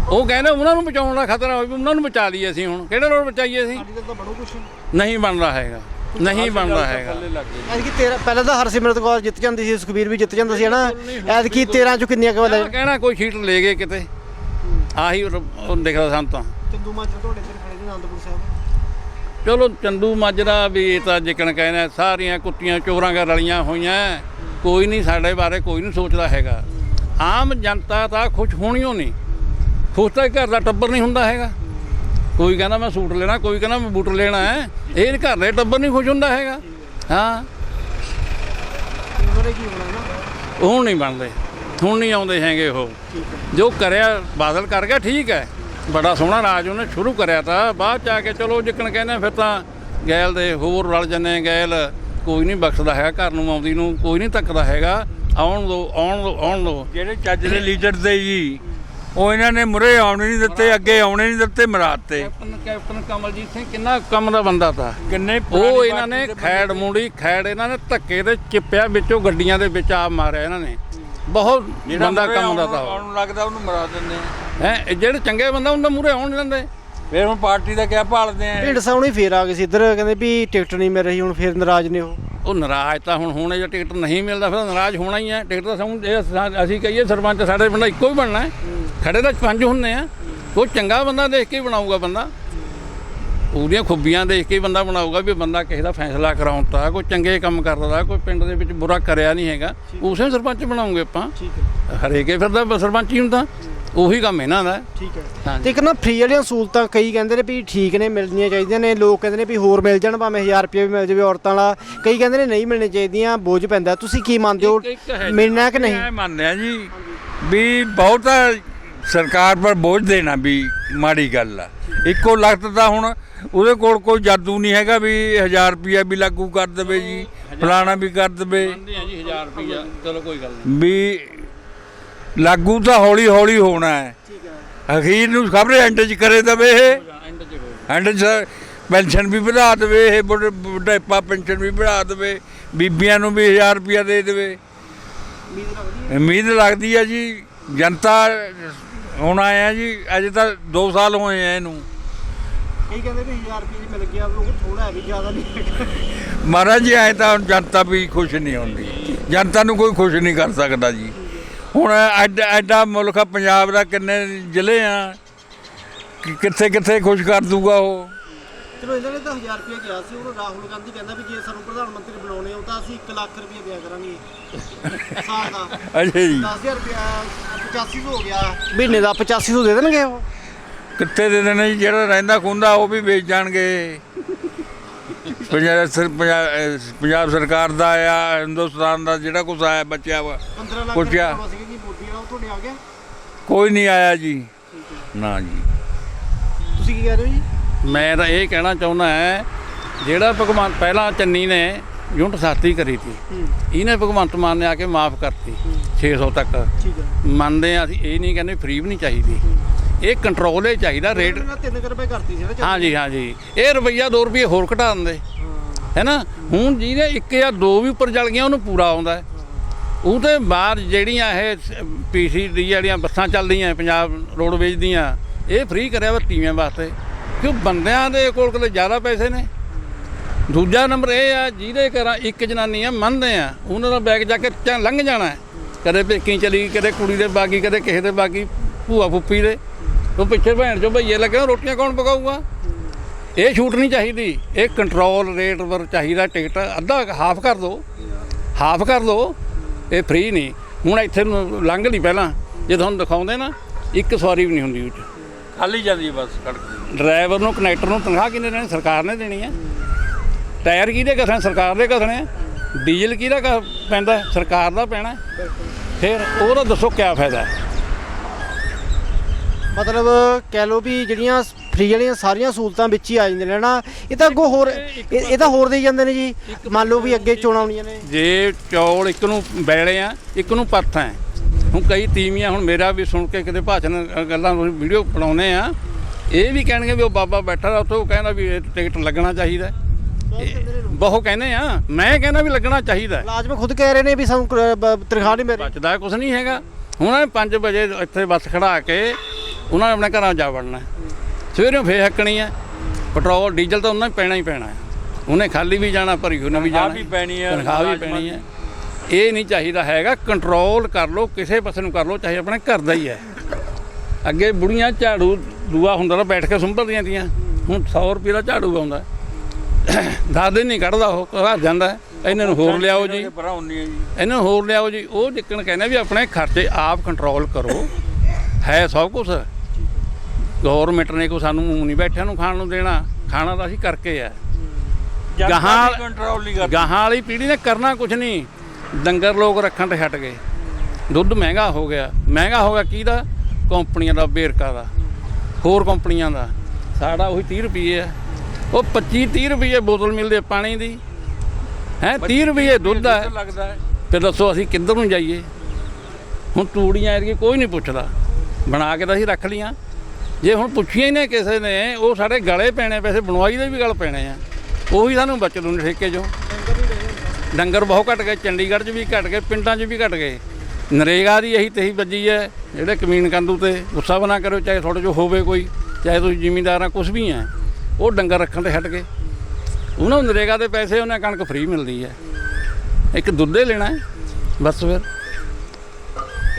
ਉਹ ਕਹਿੰਦੇ ਉਹਨਾਂ ਨੂੰ ਬਚਾਉਣ ਦਾ ਖਤਰਾ ਹੋਵੇ ਉਹਨਾਂ ਨੂੰ ਬਚਾ ਲਈਏ ਅਸੀਂ ਹੁਣ। ਕਿਹੜੇ ਲੋੜ ਬਚਾਈਏ ਅਸੀਂ? ਨਹੀਂ ਬਣਦਾ ਹੈਗਾ। ਨਹੀਂ ਬਣਦਾ ਹੈਗਾ। ਐਤਕੀ 13 ਪਹਿਲਾਂ ਤਾਂ ਹਰਸਿਮਰਤ ਕੌਰ ਜਿੱਤ ਜਾਂਦੀ ਸੀ ਸੁਖਬੀਰ ਵੀ ਜਿੱਤ ਜਾਂਦਾ ਸੀ ਹਨਾ? ਐਤਕੀ 13 ਚੋਂ ਕਿੰਨੀਆਂ ਕੁ ਕਹਿਣਾ- ਕਹਿਣਾ ਕੋਈ ਸੀਟ ਲੈ ਗਏ ਕਿਤੇ। ਆਹੀ ਉਹ ਦਿਖਦਾ ਸਾਨੂੰ ਤਾਂ। ਚੰਦੂ ਮਾਜਰਾ ਤੁਹਾਡੇ ਇੱਧਰ ਖੜੇ ਨੇ ਆਨੰਦਪੁਰ ਸਾਹਿਬ। ਚਲੋ ਚੰਦੂ ਮਾਜਰਾ ਵੀ ਇਹ ਤਾਂ ਜਿਕਣ ਕਹਿੰਦੇ ਸਾਰੀਆਂ ਕੁੱਤੀਆਂ ਚੋਰਾਂ ਘਰ ਰਲੀਆਂ ਹੋਈਆਂ। ਕੋਈ ਨਹੀਂ ਸਾਡੇ ਬਾਰੇ ਕੋਈ ਨਹੀਂ ਸੋਚਦਾ ਹੈਗਾ। ਆਮ ਜਨਤਾ ਤਾਂ ਖੁਸ਼ ਹੋਣੀਓ ਨਹੀਂ। ਖੁਸ਼ ਤਾਂ ਘਰ ਦਾ ਟੱਬਰ ਨਹੀਂ ਹੁੰਦਾ ਹੈਗਾ। ਕੋਈ ਕਹਿੰਦਾ ਮੈਂ ਸੂਟ ਲੈਣਾ ਕੋਈ ਕਹਿੰਦਾ ਮੈਂ ਬੂਟ ਲੈਣਾ ਹੈ। ਇਹ ਘਰ ਦੇ ਟੱਬਰ ਨਹੀਂ ਖੁਸ਼ ਹੁੰਦਾ ਹੈਗਾ। ਹਾਂ। ਹੋਣਾ ਨਹੀਂ ਬਣਦੇ। ਹੁਣ ਨਹੀਂ ਆਉਂਦੇ ਹੈਗੇ ਉਹ। ਜੋ ਕਰਿਆ ਬਾਦਲ ਕਰ ਗਿਆ ਠੀਕ ਹੈ। ਬੜਾ ਸੋਹਣਾ ਰਾਜ ਉਹਨੇ ਸ਼ੁਰੂ ਕਰਿਆ ਤਾਂ। ਬਾਅਦ ਚ ਆ ਕੇ ਚਲੋ ਜਿੱਕਣ ਕਹਿੰਦੇ ਫਿਰ ਤਾਂ ਗੈਲ ਦੇ ਹੋਰ ਰਲ ਜੰਨੇ ਗੈਲ। ਕੋਈ ਨਹੀਂ ਬਖਸ਼ਦਾ ਹੈਗਾ ਘਰ ਨੂੰ ਆਉਂਦੀ ਨੂੰ। ਕੋਈ ਨਹੀਂ ਤੱਕਦਾ ਹੈਗਾ। ਆਉਣ ਦੋ ਆਉਣ ਦੋ ਆਉਣ ਦੋ। ਜਿਹੜੇ ਚੱਜ ਦੇ ਲੀਡਰ ਤੇ ਜੀ ਉਹ ਇਹਨਾਂ ਨੇ ਮੁਰੇ ਆਉਣੇ ਨਹੀਂ ਦਿੱਤੇ ਅੱਗੇ ਆਉਣੇ ਨਹੀਂ ਦਿੱਤੇ ਮਰਾਤੇ। ਕੈਪਟਨ ਕੈਪਟਨ ਕਮਲਜੀਤ ਸਿੰਘ ਕਿੰਨਾ ਕੰਮ ਦਾ ਬੰਦਾ ਤਾ। ਕਿੰਨੇ ਉਹ ਇਹਨਾਂ ਨੇ ਖੈੜ ਮੂੜੀ ਖੈੜ ਇਹਨਾਂ ਨੇ ਧੱਕੇ ਦੇ ਚਿੱਪਿਆ ਵਿੱਚੋਂ ਗੱਡੀਆਂ ਦੇ ਵਿੱਚ ਆ ਮਾਰਿਆ ਇਹਨਾਂ ਨੇ। ਬਹੁਤ ਬੰਦਾ ਕੰਮ ਦਾ ਤਾ ਆਉਣ ਨੂੰ ਲੱਗਦਾ ਉਹਨੂੰ ਮਰਾ ਦਿੰਦੇ ਆ। ਹੈ ਜਿਹੜੇ ਚੰਗੇ ਬੰਦਾ ਉਹਨਾਂ ਮੂਰੇ ਆਉਣ ਨਹੀਂ ਦਿੰਦੇ। ਫਿਰ ਹੁਣ ਪਾਰਟੀ ਦਾ ਕਿਆ ਭਾਲਦੇ ਆ? ਢਿੰਡ ਸਾਹਿਬ ਨੇ ਫੇਰ ਆ ਗਏ ਸੀ। ਇੱਧਰ ਕਹਿੰਦੇ ਵੀ ਟਿਕਟ ਨਹੀਂ ਮਿਲ ਰਹੀ ਹੁਣ ਫੇਰ ਨਾਰਾਜ਼ ਨੇ ਉਹ। ਉਹ ਨਾਰਾਜ਼ ਤਾਂ ਹੁਣ ਹੋਣੇ ਜੇ ਟਿਕਟ ਨਹੀਂ ਮਿਲਦਾ ਫਿਰ ਨਾਰਾਜ਼ ਹੋਣਾ ਹੀ ਹੈ ਟਿਕਟ ਤਾਂ ਸਾਨੂੰ ਅਸੀਂ ਕਹੀਏ ਸਰਪੰਚ ਸਾਡੇ ਪਿੰਡ ਇੱਕੋ ਹੀ ਬਣਨਾ ਹੈ। ਖੜੇ ਤਾਂ ਪੰਜ ਹੁੰਨੇ ਆ। ਕੋਈ ਚੰਗਾ ਬੰਦਾ ਦੇਖ ਕੇ ਬਣਾਊਗਾ ਬੰਦਾ। ਉਹਦੀਆਂ ਖੂਬੀਆਂ ਦੇਖ ਕੇ ਬੰਦਾ ਬਣਾਊਗਾ ਵੀ ਬੰਦਾ ਕਿਸੇ ਦਾ ਫੈਸਲਾ ਕਰਾਉਂਦਾ ਕੋਈ ਚੰਗੇ ਕੰਮ ਕਰਦਾ ਕੋਈ ਪਿੰਡ ਦੇ ਵਿੱਚ ਬੁਰਾ ਕਰਿਆ ਨਹੀਂ ਹੈਗਾ। ਉਸੇ ਸਰਪੰਚ ਬਣਾਉਂਗੇ ਆਪਾਂ। ਠੀਕ ਹੈ। ਹਰੇਕੇ ਫਿਰਦਾ ਸਰਪੰਚ ਹੀ ਹੁੰਦਾ। ਉਹੀ ਕੰਮ ਇਹਨਾਂ ਦਾ। ਠੀਕ ਹੈ। ਤੇ ਇੱਕ ਨਾ ਫ੍ਰੀ ਵਾਲੀਆਂ ਸਹੂਲਤਾਂ ਕਈ ਕਹਿੰਦੇ ਨੇ ਵੀ ਠੀਕ ਨੇ ਮਿਲਣੀਆਂ ਚਾਹੀਦੀਆਂ ਨੇ। ਲੋਕ ਕਹਿੰਦੇ ਨੇ ਵੀ ਹੋਰ ਮਿਲ ਜਾਣ ਭਾਵੇਂ 1000 ਰੁਪਏ ਵੀ ਮਿਲ ਜਾਵੇ ਔਰਤਾਂ ਵਾਲਾ। ਕਈ ਕਹਿੰਦੇ ਨੇ ਨਹੀਂ ਮਿਲਣੇ ਚਾਹੀਦੀਆਂ ਬੋਝ ਪੈਂਦਾ। ਤੁਸੀਂ ਕੀ ਮੰਨਦੇ ਹੋ। ਮਿਲਣਾ ਕਿ ਨਹੀਂ? ਮੈਂ ਮੰਨਿਆ ਜੀ ਵੀ ਬਹੁਤਾ ਸਰਕਾਰ ਪਰ ਬੋਝ ਦੇਣਾ ਵੀ ਮਾੜੀ ਗੱਲ ਆ। ਇੱਕੋ ਲਖਤ ਤਾਂ ਹੁਣ ਉਹਦੇ ਕੋਲ ਕੋਈ ਜਾਦੂ ਨਹੀਂ ਹੈਗਾ ਵੀ 1000 ਰੁਪਿਆ ਵੀ ਲਾਗੂ ਕਰ ਦੇਵੇ ਜੀ ਫਲਾਣਾ ਵੀ ਕਰ ਦੇਵੇ। ਮੰਨਦੇ ਆ ਜੀ 1000 1000 ਰੁਪਇਆ ਚਲੋ ਕੋਈ ਗੱਲ ਨਹੀਂ। ਵੀ ਲਾਗੂ ਤਾਂ ਹੌਲੀ ਹੌਲੀ ਹੋਣਾ ਹੈ। ਠੀਕ ਹੈ। ਅਖੀਰ ਨੂੰ ਖਬਰੇ ਐਂਡ ਚ ਕਰੇ ਦਵੇ ਇਹ। ਐਂਡ ਚ ਕੋਈ ਐਂਡ ਚ ਪੈਨਸ਼ਨ ਵੀ ਵਧਾ ਦੇਵੇ ਇਹ ਬੁੱਢ- ਬੁਢਾਪਾ ਪੈਨਸ਼ਨ ਵੀ ਵਧਾ ਦੇਵੇ ਬੀਬੀਆਂ ਨੂੰ ਵੀ 1000 ਰੁਪਇਆ ਦੇ ਦੇਵੇ। ਉਮੀਦ ਲੱਗਦੀ ਹੈ ਜੀ ਜਨਤਾ ਹੁਣ ਆਇਆ ਜੀ ਅਜੇ ਤਾਂ 2 ਸਾਲ ਹੋਏ ਆ ਇਹਨੂੰ। ਕਈ ਕਹਿੰਦੇ ਵੀ 1000 ਰੁਪਏ ਜੀ ਮਿਲ ਗਿਆ ਉਹ ਥੋੜਾ ਹੈ ਵੀ ਜ਼ਿਆਦਾ ਨਹੀਂ ਮਹਾਰਾਜ ਜੀ ਆਏ ਤਾਂ ਹੁਣ ਜਨਤਾ ਵੀ ਖੁਸ਼ ਨਹੀਂ ਹੁੰਦੀ। ਜਨਤਾ ਨੂੰ ਕੋਈ ਖੁਸ਼ ਨਹੀਂ ਕਰ ਸਕਦਾ ਜੀ। ਹੁਣ ਐਡਾ ਐਡਾ ਮੁਲਕ ਆ ਪੰਜਾਬ ਦਾ ਕਿੰਨੇ ਜ਼ਿਲ੍ਹੇ ਆ ਕਿ ਕਿੱਥੇ ਕਿੱਥੇ ਖੁਸ਼ ਕਰ ਦੂਗਾ ਉਹ? ਚਲੋ ਇਹਨਾਂ ਨੇ ਤਾਂ 1000 ਰੁਪਏ ਕਿਹਾ ਸੀ ਉਹ ਰਾਹੁਲ ਗਾਂਧੀ ਕਹਿੰਦਾ ਵੀ ਜੇ ਸਾਨੂੰ ਪ੍ਰਧਾਨ ਮੰਤਰੀ ਬਣਾਉਣੇ ਹੋ ਤਾਂ ਅਸੀਂ 1 ਲੱਖ ਰੁਪਏ ਦਿਆ ਕਰਾਂਗੇ। ਸਾਲ ਦਾ। ਅੱਛਾ ਜੀ। 10000 ਰੁਪਿਆ 8500 ਹੋ ਗਿਆ। ਮਹੀਨੇ ਦਾ 8500 ਦੇ ਦੇਣਗੇ ਉਹ? ਕਿੱਥੇ ਦੇ ਦੇਣੇ ਜੀ? ਜਿਹੜਾ ਰਹਿੰਦਾ ਖੁੰਦਾ ਉਹ ਵੀ ਵੇਚ ਜਾਣਗੇ। ਪੰਜਾਬ ਸਰਕਾਰ ਦਾ ਆ ਹਿੰਦੁਸਤਾਨ ਦਾ ਜਿਹੜਾ ਕੁਛ ਆਇਆ ਬਚਿਆ ਵਾ 15 ਲੱਖ ਕੁਛ ਰੁਪਏ ਆ। ਪਾਉਣਾ ਸੀਗਾ ਜੀ ਮੋਦੀ ਦਾ ਉਹ ਤੁਹਾਡੇ ਆ ਗਿਆ। ਕੋਈ ਨਹੀਂ ਆਇਆ ਜੀ। ਨਾ ਜੀ। ਤੁਸੀਂ ਕੀ ਕਹਿ ਰਹੇ ਹੋ ਜੀ? ਮੈਂ ਤਾਂ ਇਹ ਕਹਿਣਾ ਚਾਹੁੰਦਾ ਹੈ ਜਿਹੜਾ ਭਗਵਾਨ ਪਹਿਲਾਂ ਚੰਨੀ ਨੇ ਯੂਨਿਟ ਸਾਥੀ ਕਰੀ ਸੀ ਇਹਨੇ ਭਗਵੰਤ ਮਾਨ ਨੇ ਆ ਕੇ ਮਾਫ ਕਰਤੀ 600 ਤੱਕ। ਠੀਕ ਹੈ। ਮੰਨਦੇ ਆ ਅਸੀਂ ਇਹ ਨਹੀਂ ਕਹਿੰਦੇ ਫ੍ਰੀ ਵੀ ਨਹੀਂ ਚਾਹੀਦੀ। ਇਹ ਕੰਟਰੋਲ ਹੀ ਚਾਹੀਦਾ ਰੇਟ ਇਹਨਾਂ 3 ਰੁਪਏ ਕਰਤੀ ਸੀ। ਹਾਂਜੀ ਹਾਂਜੀ। ਇਹ ਰੁਪਈਆ 2 ਰੁਪਏ ਹੋਰ ਘਟਾ ਦਿੰਦੇ। ਹੈ। ਨਾ ਹੁਣ ਜਿਹਦੇ ਇੱਕ ਜਾਂ ਦੋ ਵੀ ਉੱਪਰ ਜਲ ਗਈਆਂ ਉਹਨੂੰ ਪੂਰਾ ਆਉਂਦਾ ਹੈ। ਉਹ ਤੇ ਬਾਹਰ ਜਿਹੜੀਆਂ ਇਹ ਪੀਸੀਡੀ ਜਿਹੜੀਆਂ ਬੱਸਾਂ ਚੱਲਦੀਆਂ ਪੰਜਾਬ ਰੋਡਵੇਜ ਦੀਆਂ ਇਹ ਫ੍ਰੀ ਕਰਿਆ ਵਾ ਤੀਵਿਆਂ ਵਾਸਤੇ। ਕਿਉਂ ਬੰਦਿਆਂ ਦੇ ਕੋਲ ਕੋਲ ਜ਼ਿਆਦਾ ਪੈਸੇ ਨੇ? ਦੂਜਾ ਨੰਬਰ ਇਹ ਆ, ਜਿਹਦੇ ਘਰਾਂ ਇੱਕ ਜਨਾਨੀ ਆ, ਮੰਨਦੇ ਆ, ਉਹਨਾਂ ਦਾ ਬੈਗ ਜਾ ਕੇ ਚ- ਲੰਘ ਜਾਣਾ ਹੈ। ਕਦੇ ਪੇਕੀ ਚਲੀ ਕਦੇ ਕੁੜੀ ਦੇ ਬਾਗੀ, ਕਦੇ ਕਿਸੇ ਦੇ ਬਾਗੀ, ਭੂਆ ਫੁੱਫੀ ਦੇ। ਉਹ ਪਿੱਛੇ ਭੈਣ ਚੋਂ ਭਈਏ ਲੱਗੇ ਰੋਟੀਆਂ ਕੌਣ ਪਕਾਊਗਾ? ਇਹ ਛੂਟ ਨਹੀਂ ਚਾਹੀਦੀ। ਇਹ ਕੰਟਰੋਲ ਰੇਟ ਪਰ ਚਾਹੀਦਾ ਟਿਕਟ, ਅੱਧਾ ਹਾਫ ਕਰ ਦਿਓ ਹਾਫ ਕਰ ਦਿਓ ਇਹ ਫ੍ਰੀ ਨਹੀਂ। ਹੁਣ ਇੱਥੇ ਲੰਘ ਲਈ ਪਹਿਲਾਂ। ਜੇ ਤੁਹਾਨੂੰ ਦਿਖਾਉਂਦੇ ਨਾ, ਇੱਕ ਸਵਾਰੀ ਵੀ ਨਹੀਂ ਹੁੰਦੀ ਉਹ 'ਚ ਖਾਲੀ ਜਾਂਦੀ ਬਸ ਸੜਕ ਡਰਾਈਵਰ ਨੂੰ ਕਨੈਕਟਰ ਨੂੰ ਤਨਖਾਹ ਕਿਹਨੇ ਦੇਣੀ? ਸਰਕਾਰ ਨੇ ਦੇਣੀ ਹੈ। ਟਾਇਰ ਕਿਹਦੇ ਘਸਣੇ ਸਰਕਾਰ ਦੇ ਘਸਣੇ ਆ ਡੀਜ਼ਲ ਕਿਹਦਾ ਪੈਂਦਾ ਸਰਕਾਰ ਦਾ ਪੈਣਾ। ਫਿਰ ਉਹਦਾ ਦੱਸੋ ਕਿਆ ਫਾਇਦਾ ਹੈ? ਮਤਲਬ ਕਹਿ ਲਓ ਵੀ ਜਿਹੜੀਆਂ ਫ੍ਰੀ ਵਾਲੀਆਂ ਸਾਰੀਆਂ ਸਹੂਲਤਾਂ ਵਿੱਚ ਹੀ ਆ ਜਾਂਦੀਆਂ ਨੇ ਨਾ ਇਹ ਤਾਂ ਅੱਗੋਂ ਹੋਰ ਇਹ ਤਾਂ ਹੋਰ ਦੇਈ ਜਾਂਦੇ ਨੇ ਜੀ। ਮੰਨ ਲਓ ਵੀ ਅੱਗੇ ਚੋਣਾਂ ਆਉਣੀਆਂ ਨੇ। ਜੇ ਚੌਲ ਇੱਕ ਨੂੰ ਬੈਲੇ ਆ ਇੱਕ ਨੂੰ ਪੱਥ ਹੈ। ਹੁਣ ਕਈ ਤੀਵੀਆਂ ਹੁਣ ਮੇਰਾ ਵੀ ਸੁਣ ਕੇ ਕਿਤੇ ਭਾਸ਼ਣ ਗੱਲਾਂ ਵੀਡੀਓ ਬਣਾਉਨੇ ਆ ਇਹ ਵੀ ਕਹਿਣਗੇ ਵੀ ਉਹ ਬਾਬਾ ਬੈਠਾ ਦਾ ਉੱਥੇ ਉਹ ਕਹਿੰਦਾ ਵੀ ਇਹ ਟਿਕਟ ਲੱਗਣਾ ਚਾਹੀਦਾ ਬਹੁਤ ਕਹਿੰਦੇ ਆ ਮੈਂ ਕਹਿੰਦਾ ਵੀ ਲੱਗਣਾ ਚਾਹੀਦਾ ਹੈ। ਮੁਲਾਜ਼ਮ ਖੁਦ ਕਹਿ ਰਹੇ ਨੇ ਵੀ ਸਾਨੂੰ ਤਨਖਾਹ ਨਹੀਂ ਮਿਲ ਰਹੀ ਬਚਦਾ ਕੁਝ ਨਹੀਂ ਹੈਗਾ। ਹੁਣ ਇਹ 5 ਵਜੇ ਇੱਥੇ ਬੱਸ ਖੜਾ ਕੇ ਉਹਨਾਂ ਨੇ ਆਪਣੇ ਘਰਾਂ ਜਾ ਵੜਨਾ। ਸਵੇਰੇ ਫੇਰ ਹੱਕਣੀ ਹੈ। ਪੈਟਰੋਲ ਡੀਜ਼ਲ ਤਾਂ ਉਹਨਾਂ ਹੀ ਪੈਣਾ ਹੀ ਪੈਣਾ ਹੈ। ਉਹਨੇ ਖਾਲੀ ਵੀ ਜਾਣਾ ਭਰੀ ਉਹਨੇ ਵੀ ਜਾਣਾ ਵੀ ਪੈਣੀ ਹੈ, ਤਨਖਾਹ ਵੀ ਪੈਣੀ ਹੈ। ਇਹ ਨਹੀਂ ਚਾਹੀਦਾ ਹੈਗਾ। ਕੰਟਰੋਲ ਕਰ ਲਓ ਕਿਸੇ ਪਾਸੇ ਨੂੰ ਕਰ ਲਓ ਚਾਹੇ ਆਪਣੇ ਘਰ ਦਾ ਹੀ ਹੈ। ਅੱਗੇ ਬੁੜੀਆਂ ਝਾੜੂ ਦੂਆ ਹੁੰਦਾ ਤਾਂ ਬੈਠ ਕੇ ਸੁੰਭਰਦੀਆਂ ਤੀਆਂ। ਹੁਣ 100 ਰੁਪਏ ਦਾ ਝਾੜੂ ਆਉਂਦਾ ਦਸ ਦਿਨ ਨਹੀਂ ਕੱਢਦਾ ਉਹ ਘਰ ਜਾਂਦਾ। ਇਹਨਾਂ ਨੂੰ ਹੋਰ ਲਿਆਓ ਜੀ। ਇਹਨਾਂ ਨੂੰ ਹੋਰ ਲਿਆਓ ਜੀ। ਉਹ ਜਿੱਕਣ ਕਹਿੰਦੇ ਵੀ ਆਪਣੇ ਖਰਚੇ ਆਪ ਕੰਟਰੋਲ ਕਰੋ। ਹੈ ਸਭ ਕੁਝ ਗਵਰਨਮੈਂਟ ਨੇ ਕੋ ਸਾਨੂੰ ਨਹੀਂ ਬੈਠਿਆਂ ਨੂੰ ਖਾਣ ਨੂੰ ਦੇਣਾ। ਖਾਣਾ ਤਾਂ ਅਸੀਂ ਕਰਕੇ ਆ। ਗਾਹਾਂ ਕੰਟਰੋਲ ਨਹੀਂ ਕਰਦਾ। ਗਾਹਾਂ ਵਾਲੀ ਪੀੜ੍ਹੀ ਨੇ ਕਰਨਾ ਕੁਝ ਨਹੀਂ। ਡੰਗਰ ਲੋਕ ਰੱਖਣ ਤੇ ਹਟ ਗਏ। ਦੁੱਧ ਮਹਿੰਗਾ ਹੋ ਗਿਆ। ਮਹਿੰਗਾ ਹੋ ਗਿਆ ਕਿਹਦਾ ਕੰਪਨੀਆਂ ਦਾ ਬੇਰਕਾ ਦਾ ਹੋਰ ਕੰਪਨੀਆਂ ਦਾ। ਸਾਡਾ ਉਹੀ 30 ਰੁਪਏ ਹੈ ਉਹ 25 30 ਰੁਪਏ ਬੋਤਲ ਮਿਲਦੀ ਪਾਣੀ ਦੀ। ਹੈ 30 ਰੁਪਏ ਦੁੱਧ ਹੈ। ਫਿਰ ਦੱਸੋ ਅਸੀਂ ਕਿੱਧਰ ਨੂੰ ਜਾਈਏ? ਹੁਣ ਤੂੜੀਆਂ ਐਤਕੀ ਕੋਈ ਨਹੀਂ ਪੁੱਛਦਾ। ਬਣਾ ਕੇ ਤਾਂ ਅਸੀਂ ਰੱਖ ਲੀਆਂ ਜੇ ਹੁਣ ਪੁੱਛੀਆਂ ਹੀ ਨੇ ਕਿਸੇ ਨੇ ਉਹ ਸਾਡੇ ਗਲੇ ਪੈਣੇ ਪੈਸੇ ਬਣਵਾਈ ਦੇ ਵੀ ਗਲ ਪੈਣੇ ਆ। ਉਹੀ ਸਾਨੂੰ ਬਚਤ ਨੂੰ ਠੇਕੇ ਚੋਂ। ਡੰਗਰ ਬਹੁਤ ਘਟ ਗਏ ਚੰਡੀਗੜ੍ਹ 'ਚ ਵੀ ਘਟ ਗਏ ਪਿੰਡਾਂ 'ਚ ਵੀ ਘਟ ਗਏ। ਨਰੇਗਾ ਦੀ ਇਹੀ ਤਹੀ ਵੱਜੀ ਹੈ ਜਿਹੜੇ ਕਮੀਨ ਕੰਦੂ ਤੇ ਗੁੱਸਾ ਬਣਾ ਕਰੋ ਚਾਹੇ ਤੁਹਾਡੇ 'ਚ ਹੋਵੇ ਕੋਈ ਚਾਹੇ ਤੁਸੀਂ ਜ਼ਿਮੀਂਦਾਰਾਂ ਕੁਝ ਵੀ ਹੈ ਉਹ ਡੰਗਰ ਰੱਖਣ ਤੇ ਹਟ ਗਏ ਉਹਨਾਂ ਨੂੰ ਨਰੇਗਾ ਦੇ ਪੈਸੇ ਉਹਨਾਂ ਕਣਕ ਫ੍ਰੀ ਮਿਲਦੀ ਹੈ। ਇੱਕ ਦੁੱਧੇ ਲੈਣਾ ਹੈ ਬਸ ਫਿਰ।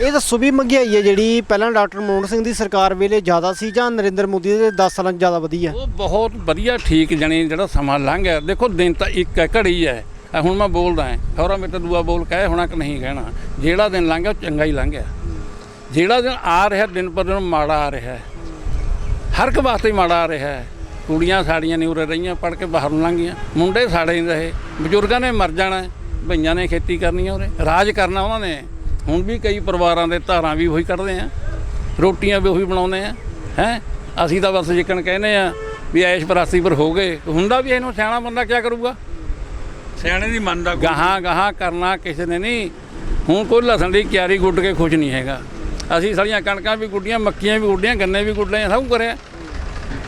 ਇਹ ਦੱਸੋ ਵੀ ਮਹਿੰਗਾਈ ਹੈ ਜਿਹੜੀ ਪਹਿਲਾਂ ਡਾਕਟਰ ਮਨਮੋਹਨ ਸਿੰਘ ਦੀ ਸਰਕਾਰ ਵੇਲੇ ਜ਼ਿਆਦਾ ਸੀ ਜਾਂ ਨਰਿੰਦਰ ਮੋਦੀ ਦੇ 10 ਸਾਲਾਂ 'ਚ ਜ਼ਿਆਦਾ ਵਧੀ ਹੈ? ਉਹ ਬਹੁਤ ਵਧੀਆ ਠੀਕ ਜਣੀ ਜਿਹੜਾ ਸਮਾਂ ਲੰਘ ਗਿਆ। ਦੇਖੋ ਦਿਨ ਤਾਂ ਇੱਕ ਹੈ ਘੜੀ ਹੈ। ਆਹ ਹੁਣ ਮੈਂ ਬੋਲਦਾ ਹਾਂ ਖੌਰਾ ਮੇਰੇ ਤਾਂ ਦੂਆ ਬੋਲ ਕਹੇ ਹੋਣਾ ਕਿ ਨਹੀਂ ਕਹਿਣਾ। ਜਿਹੜਾ ਦਿਨ ਲੰਘਿਆ ਉਹ ਚੰਗਾ ਹੀ ਲੰਘ ਗਿਆ। ਜਿਹੜਾ ਦਿਨ ਆ ਰਿਹਾ ਦਿਨ ਪਰ ਦਿਨ ਮਾੜਾ ਆ ਰਿਹਾ ਹਰ ਇੱਕ ਵਾਸਤੇ ਮਾੜਾ ਆ ਰਿਹਾ ਕੁੜੀਆਂ ਸਾੜੀਆਂ ਨਹੀਂ ਉਰੇ ਰਹੀਆਂ ਪੜ ਕੇ ਬਾਹਰ ਨੂੰ ਲੰਘ ਗਈਆਂ। ਮੁੰਡੇ ਸਾੜੇ ਨਹੀਂ ਰਹੇ। ਬਜ਼ੁਰਗਾਂ ਨੇ ਮਰ ਜਾਣਾ ਹੈ, ਭਈਆਂ ਨੇ ਖੇਤੀ ਕਰਨੀ ਉਰੇ ਰਾਜ ਕਰਨਾ ਉਹਨਾਂ ਨੇ। ਹੁਣ ਵੀ ਕਈ ਪਰਿਵਾਰਾਂ ਦੇ ਧਾਰਾਂ ਵੀ ਉਹੀ ਕੱਢਦੇ ਆ। ਰੋਟੀਆਂ ਵੀ ਉਹੀ ਬਣਾਉਂਦੇ ਆ। ਹੈ? ਅਸੀਂ ਤਾਂ ਬਸ ਜਿੱਕਣ ਕਹਿੰਦੇ ਆ ਵੀ ਐਸ਼ ਪ੍ਰਾਸੀ ਪਰ ਹੋ ਗਏ। ਹੁੰਦਾ ਵੀ ਇਹਨੂੰ ਸਿਆਣਾ ਬੰਦਾ ਕੀ ਕਰੂਗਾ? ਸਿਆਣੇ ਦੀ ਮੰਨਦਾ ਕੋਈ ਗਾਹਾਂ ਗਾਹਾਂ ਕਰਨਾ ਕਿਸੇ ਨੇ ਨਹੀਂ। ਹੁਣ ਕੋਈ ਲਸਣ ਦੀ ਕਿਆਰੀ ਗੁੱਡ ਕੇ ਖੁਸ਼ ਨਹੀਂ ਹੈਗਾ। ਅਸੀਂ ਸਾਰੀਆਂ ਕਣਕਾਂ ਵੀ ਗੁੱਡੀਆਂ ਮੱਕੀਆਂ ਵੀ ਗੁੱਡੀਆਂ ਗੰਨੇ ਵੀ ਗੁੱਡੇ ਸਭ ਕਰਿਆ।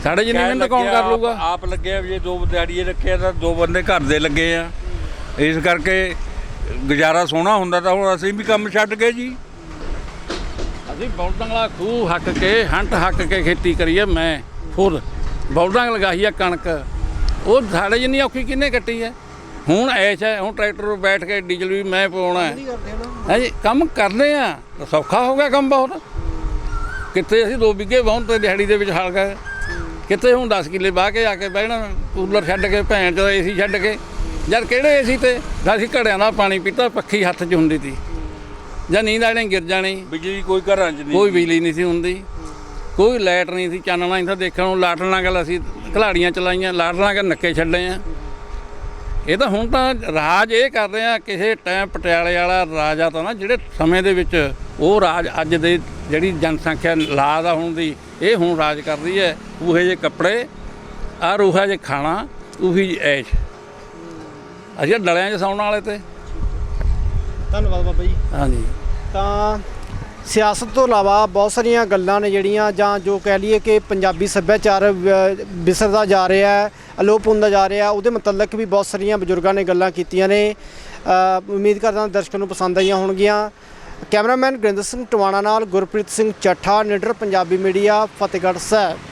ਸਾਡੇ ਜਿੰਨੀ ਮਿਹਨਤ ਕੌਣ ਕਰ ਲੂਗਾ ਆਪ- ਲੱਗਿਆ ਵੀ ਜੇ ਦੋ ਦਿਹਾੜੀਏ ਰੱਖਿਆ ਤਾਂ ਦੋ ਬੰਦੇ ਘਰ ਦੇ ਲੱਗੇ ਆ। ਇਸ ਕਰਕੇ ਗੁਜ਼ਾਰਾ ਸੋਹਣਾ ਹੁੰਦਾ ਤਾਂ ਹੁਣ ਅਸੀਂ ਵੀ ਕੰਮ ਛੱਡ ਗਏ ਜੀ। ਅਸੀਂ ਬੌਲਦਾਂ ਵਾਲਾ ਖੂਹ ਹੱਕ ਕੇ ਹੰਟ ਹੱਕ ਕੇ ਖੇਤੀ ਕਰੀਏ ਮੈਂ ਖੁਦ। ਬੌਲਦਾਂ ਲਗਾਈ ਆ ਕਣਕ। ਉਹ ਸਾਡੇ ਜਿੰਨੀ ਔਖੀ ਕਿੰਨੇ ਕੱਟੀ ਹੈ ਹੁਣ ਐਸ਼ ਹੈ ਹੁਣ ਟਰੈਕਟਰ 'ਤੇ ਬੈਠ ਕੇ ਡੀਜ਼ਲ ਵੀ ਮੈਂ ਪਾਉਣਾ ਹੈ। ਹੈ ਜੀ ਕੰਮ ਕਰਦੇ ਆ ਸੌਖਾ ਹੋ ਗਿਆ ਕੰਮ ਬਹੁਤ। ਕਿੱਥੇ ਅਸੀਂ ਦੋ ਵਿਗੇ ਵਾਹੁਣ ਤੇ ਦਿਹਾੜੀ ਦੇ ਵਿੱਚ ਹਲ ਗਏ। ਕਿੱਥੇ ਹੁਣ 10 ਕਿੱਲੇ ਵਾਹ ਕੇ ਆ ਕੇ ਬਹਿਣਾ ਕੂਲਰ ਛੱਡ ਕੇ ਭੈਣ ਚੋ ਏਸੀ ਛੱਡ ਕੇ। ਯਾਰ ਕਿਹੜੇ ਏਸੀ ਤੇ? ਅਸੀਂ ਘੜਿਆਂ ਦਾ ਪਾਣੀ ਪੀਤਾ ਪੱਖੀ ਹੱਥ 'ਚ ਹੁੰਦੀ ਸੀ ਜਾਂ ਨੀਂਦ ਆਣੇ ਗਿਰ ਜਾਣੀ। ਬਿਜਲੀ ਕੋਈ ਘਰਾਂ 'ਚ ਨਹੀਂ ਕੋਈ ਬਿਜਲੀ ਨਹੀਂ ਸੀ ਹੁੰਦੀ। ਕੋਈ ਲਾਈਟ ਨਹੀਂ ਸੀ ਚਾਨਣਾ ਨਹੀਂ ਸੀ ਦੇਖਣ ਨੂੰ। ਲਾਟਣਾ ਗੱਲ ਅਸੀਂ ਖਿਲਾੜੀਆਂ ਚਲਾਈਆਂ ਲਾਟਣਾ ਗੱਲ ਨੱਕੇ ਛੱਡੇ ਆ। ਇਹ ਤਾਂ ਹੁਣ ਤਾਂ ਰਾਜ ਇਹ ਕਰ ਰਹੇ ਆ ਕਿਸੇ ਟਾਈਮ ਪਟਿਆਲੇ ਵਾਲਾ ਰਾਜਾ ਤਾਂ ਨਾ ਜਿਹੜੇ ਸਮੇਂ ਦੇ ਵਿੱਚ ਉਹ ਰਾਜ ਅੱਜ ਦੇ ਜਿਹੜੀ ਜਨਸੰਖਿਆ ਲਾ ਦਾ ਹੁਣ ਦੀ ਇਹ ਹੁਣ ਰਾਜ ਕਰਦੀ ਹੈ। ਉਹੇ ਜੇ ਕੱਪੜੇ ਆ ਰੂਹਾ ਜੇ ਖਾਣਾ ਉਹੀ ਐਸ਼। ਤਾਂ ਡਲਿਆਂ 'ਚ ਸੌਣ ਵਾਲੇ ਤੇ। ਧੰਨਵਾਦ ਬਾਬਾ ਜੀ। ਹਾਂਜੀ। ਤਾਂ ਸਿਆਸਤ ਤੋਂ ਇਲਾਵਾ ਬਹੁਤ ਸਾਰੀਆਂ ਗੱਲਾਂ ਨੇ ਜਿਹੜੀਆਂ ਜਾਂ ਜੋ ਕਹਿ ਲਈਏ ਕਿ ਪੰਜਾਬੀ ਸੱਭਿਆਚਾਰ ਵਿਸਰਦਾ ਜਾ ਰਿਹਾ ਹੈ, ਅਲੋਪ ਹੁੰਦਾ ਜਾ ਰਿਹਾ ਉਹਦੇ ਮੁਤਲਕ ਵੀ ਬਹੁਤ ਸਾਰੀਆਂ ਬਜ਼ੁਰਗਾਂ ਨੇ ਗੱਲਾਂ ਕੀਤੀਆਂ ਨੇ। ਉਮੀਦ ਕਰਦਾ ਦਰਸ਼ਕਾਂ ਨੂੰ ਪਸੰਦ ਆਈਆਂ ਹੋਣਗੀਆਂ। ਕੈਮਰਾਮੈਨ ਗੁਰਿੰਦਰ ਸਿੰਘ ਟਵਾਣਾ ਨਾਲ ਗੁਰਪ੍ਰੀਤ ਸਿੰਘ ਚੱਠਾ, ਨਿਡਰ, ਪੰਜਾਬੀ ਮੀਡੀਆ, ਫਤਿਹਗੜ੍ਹ ਸਾਹਿਬ।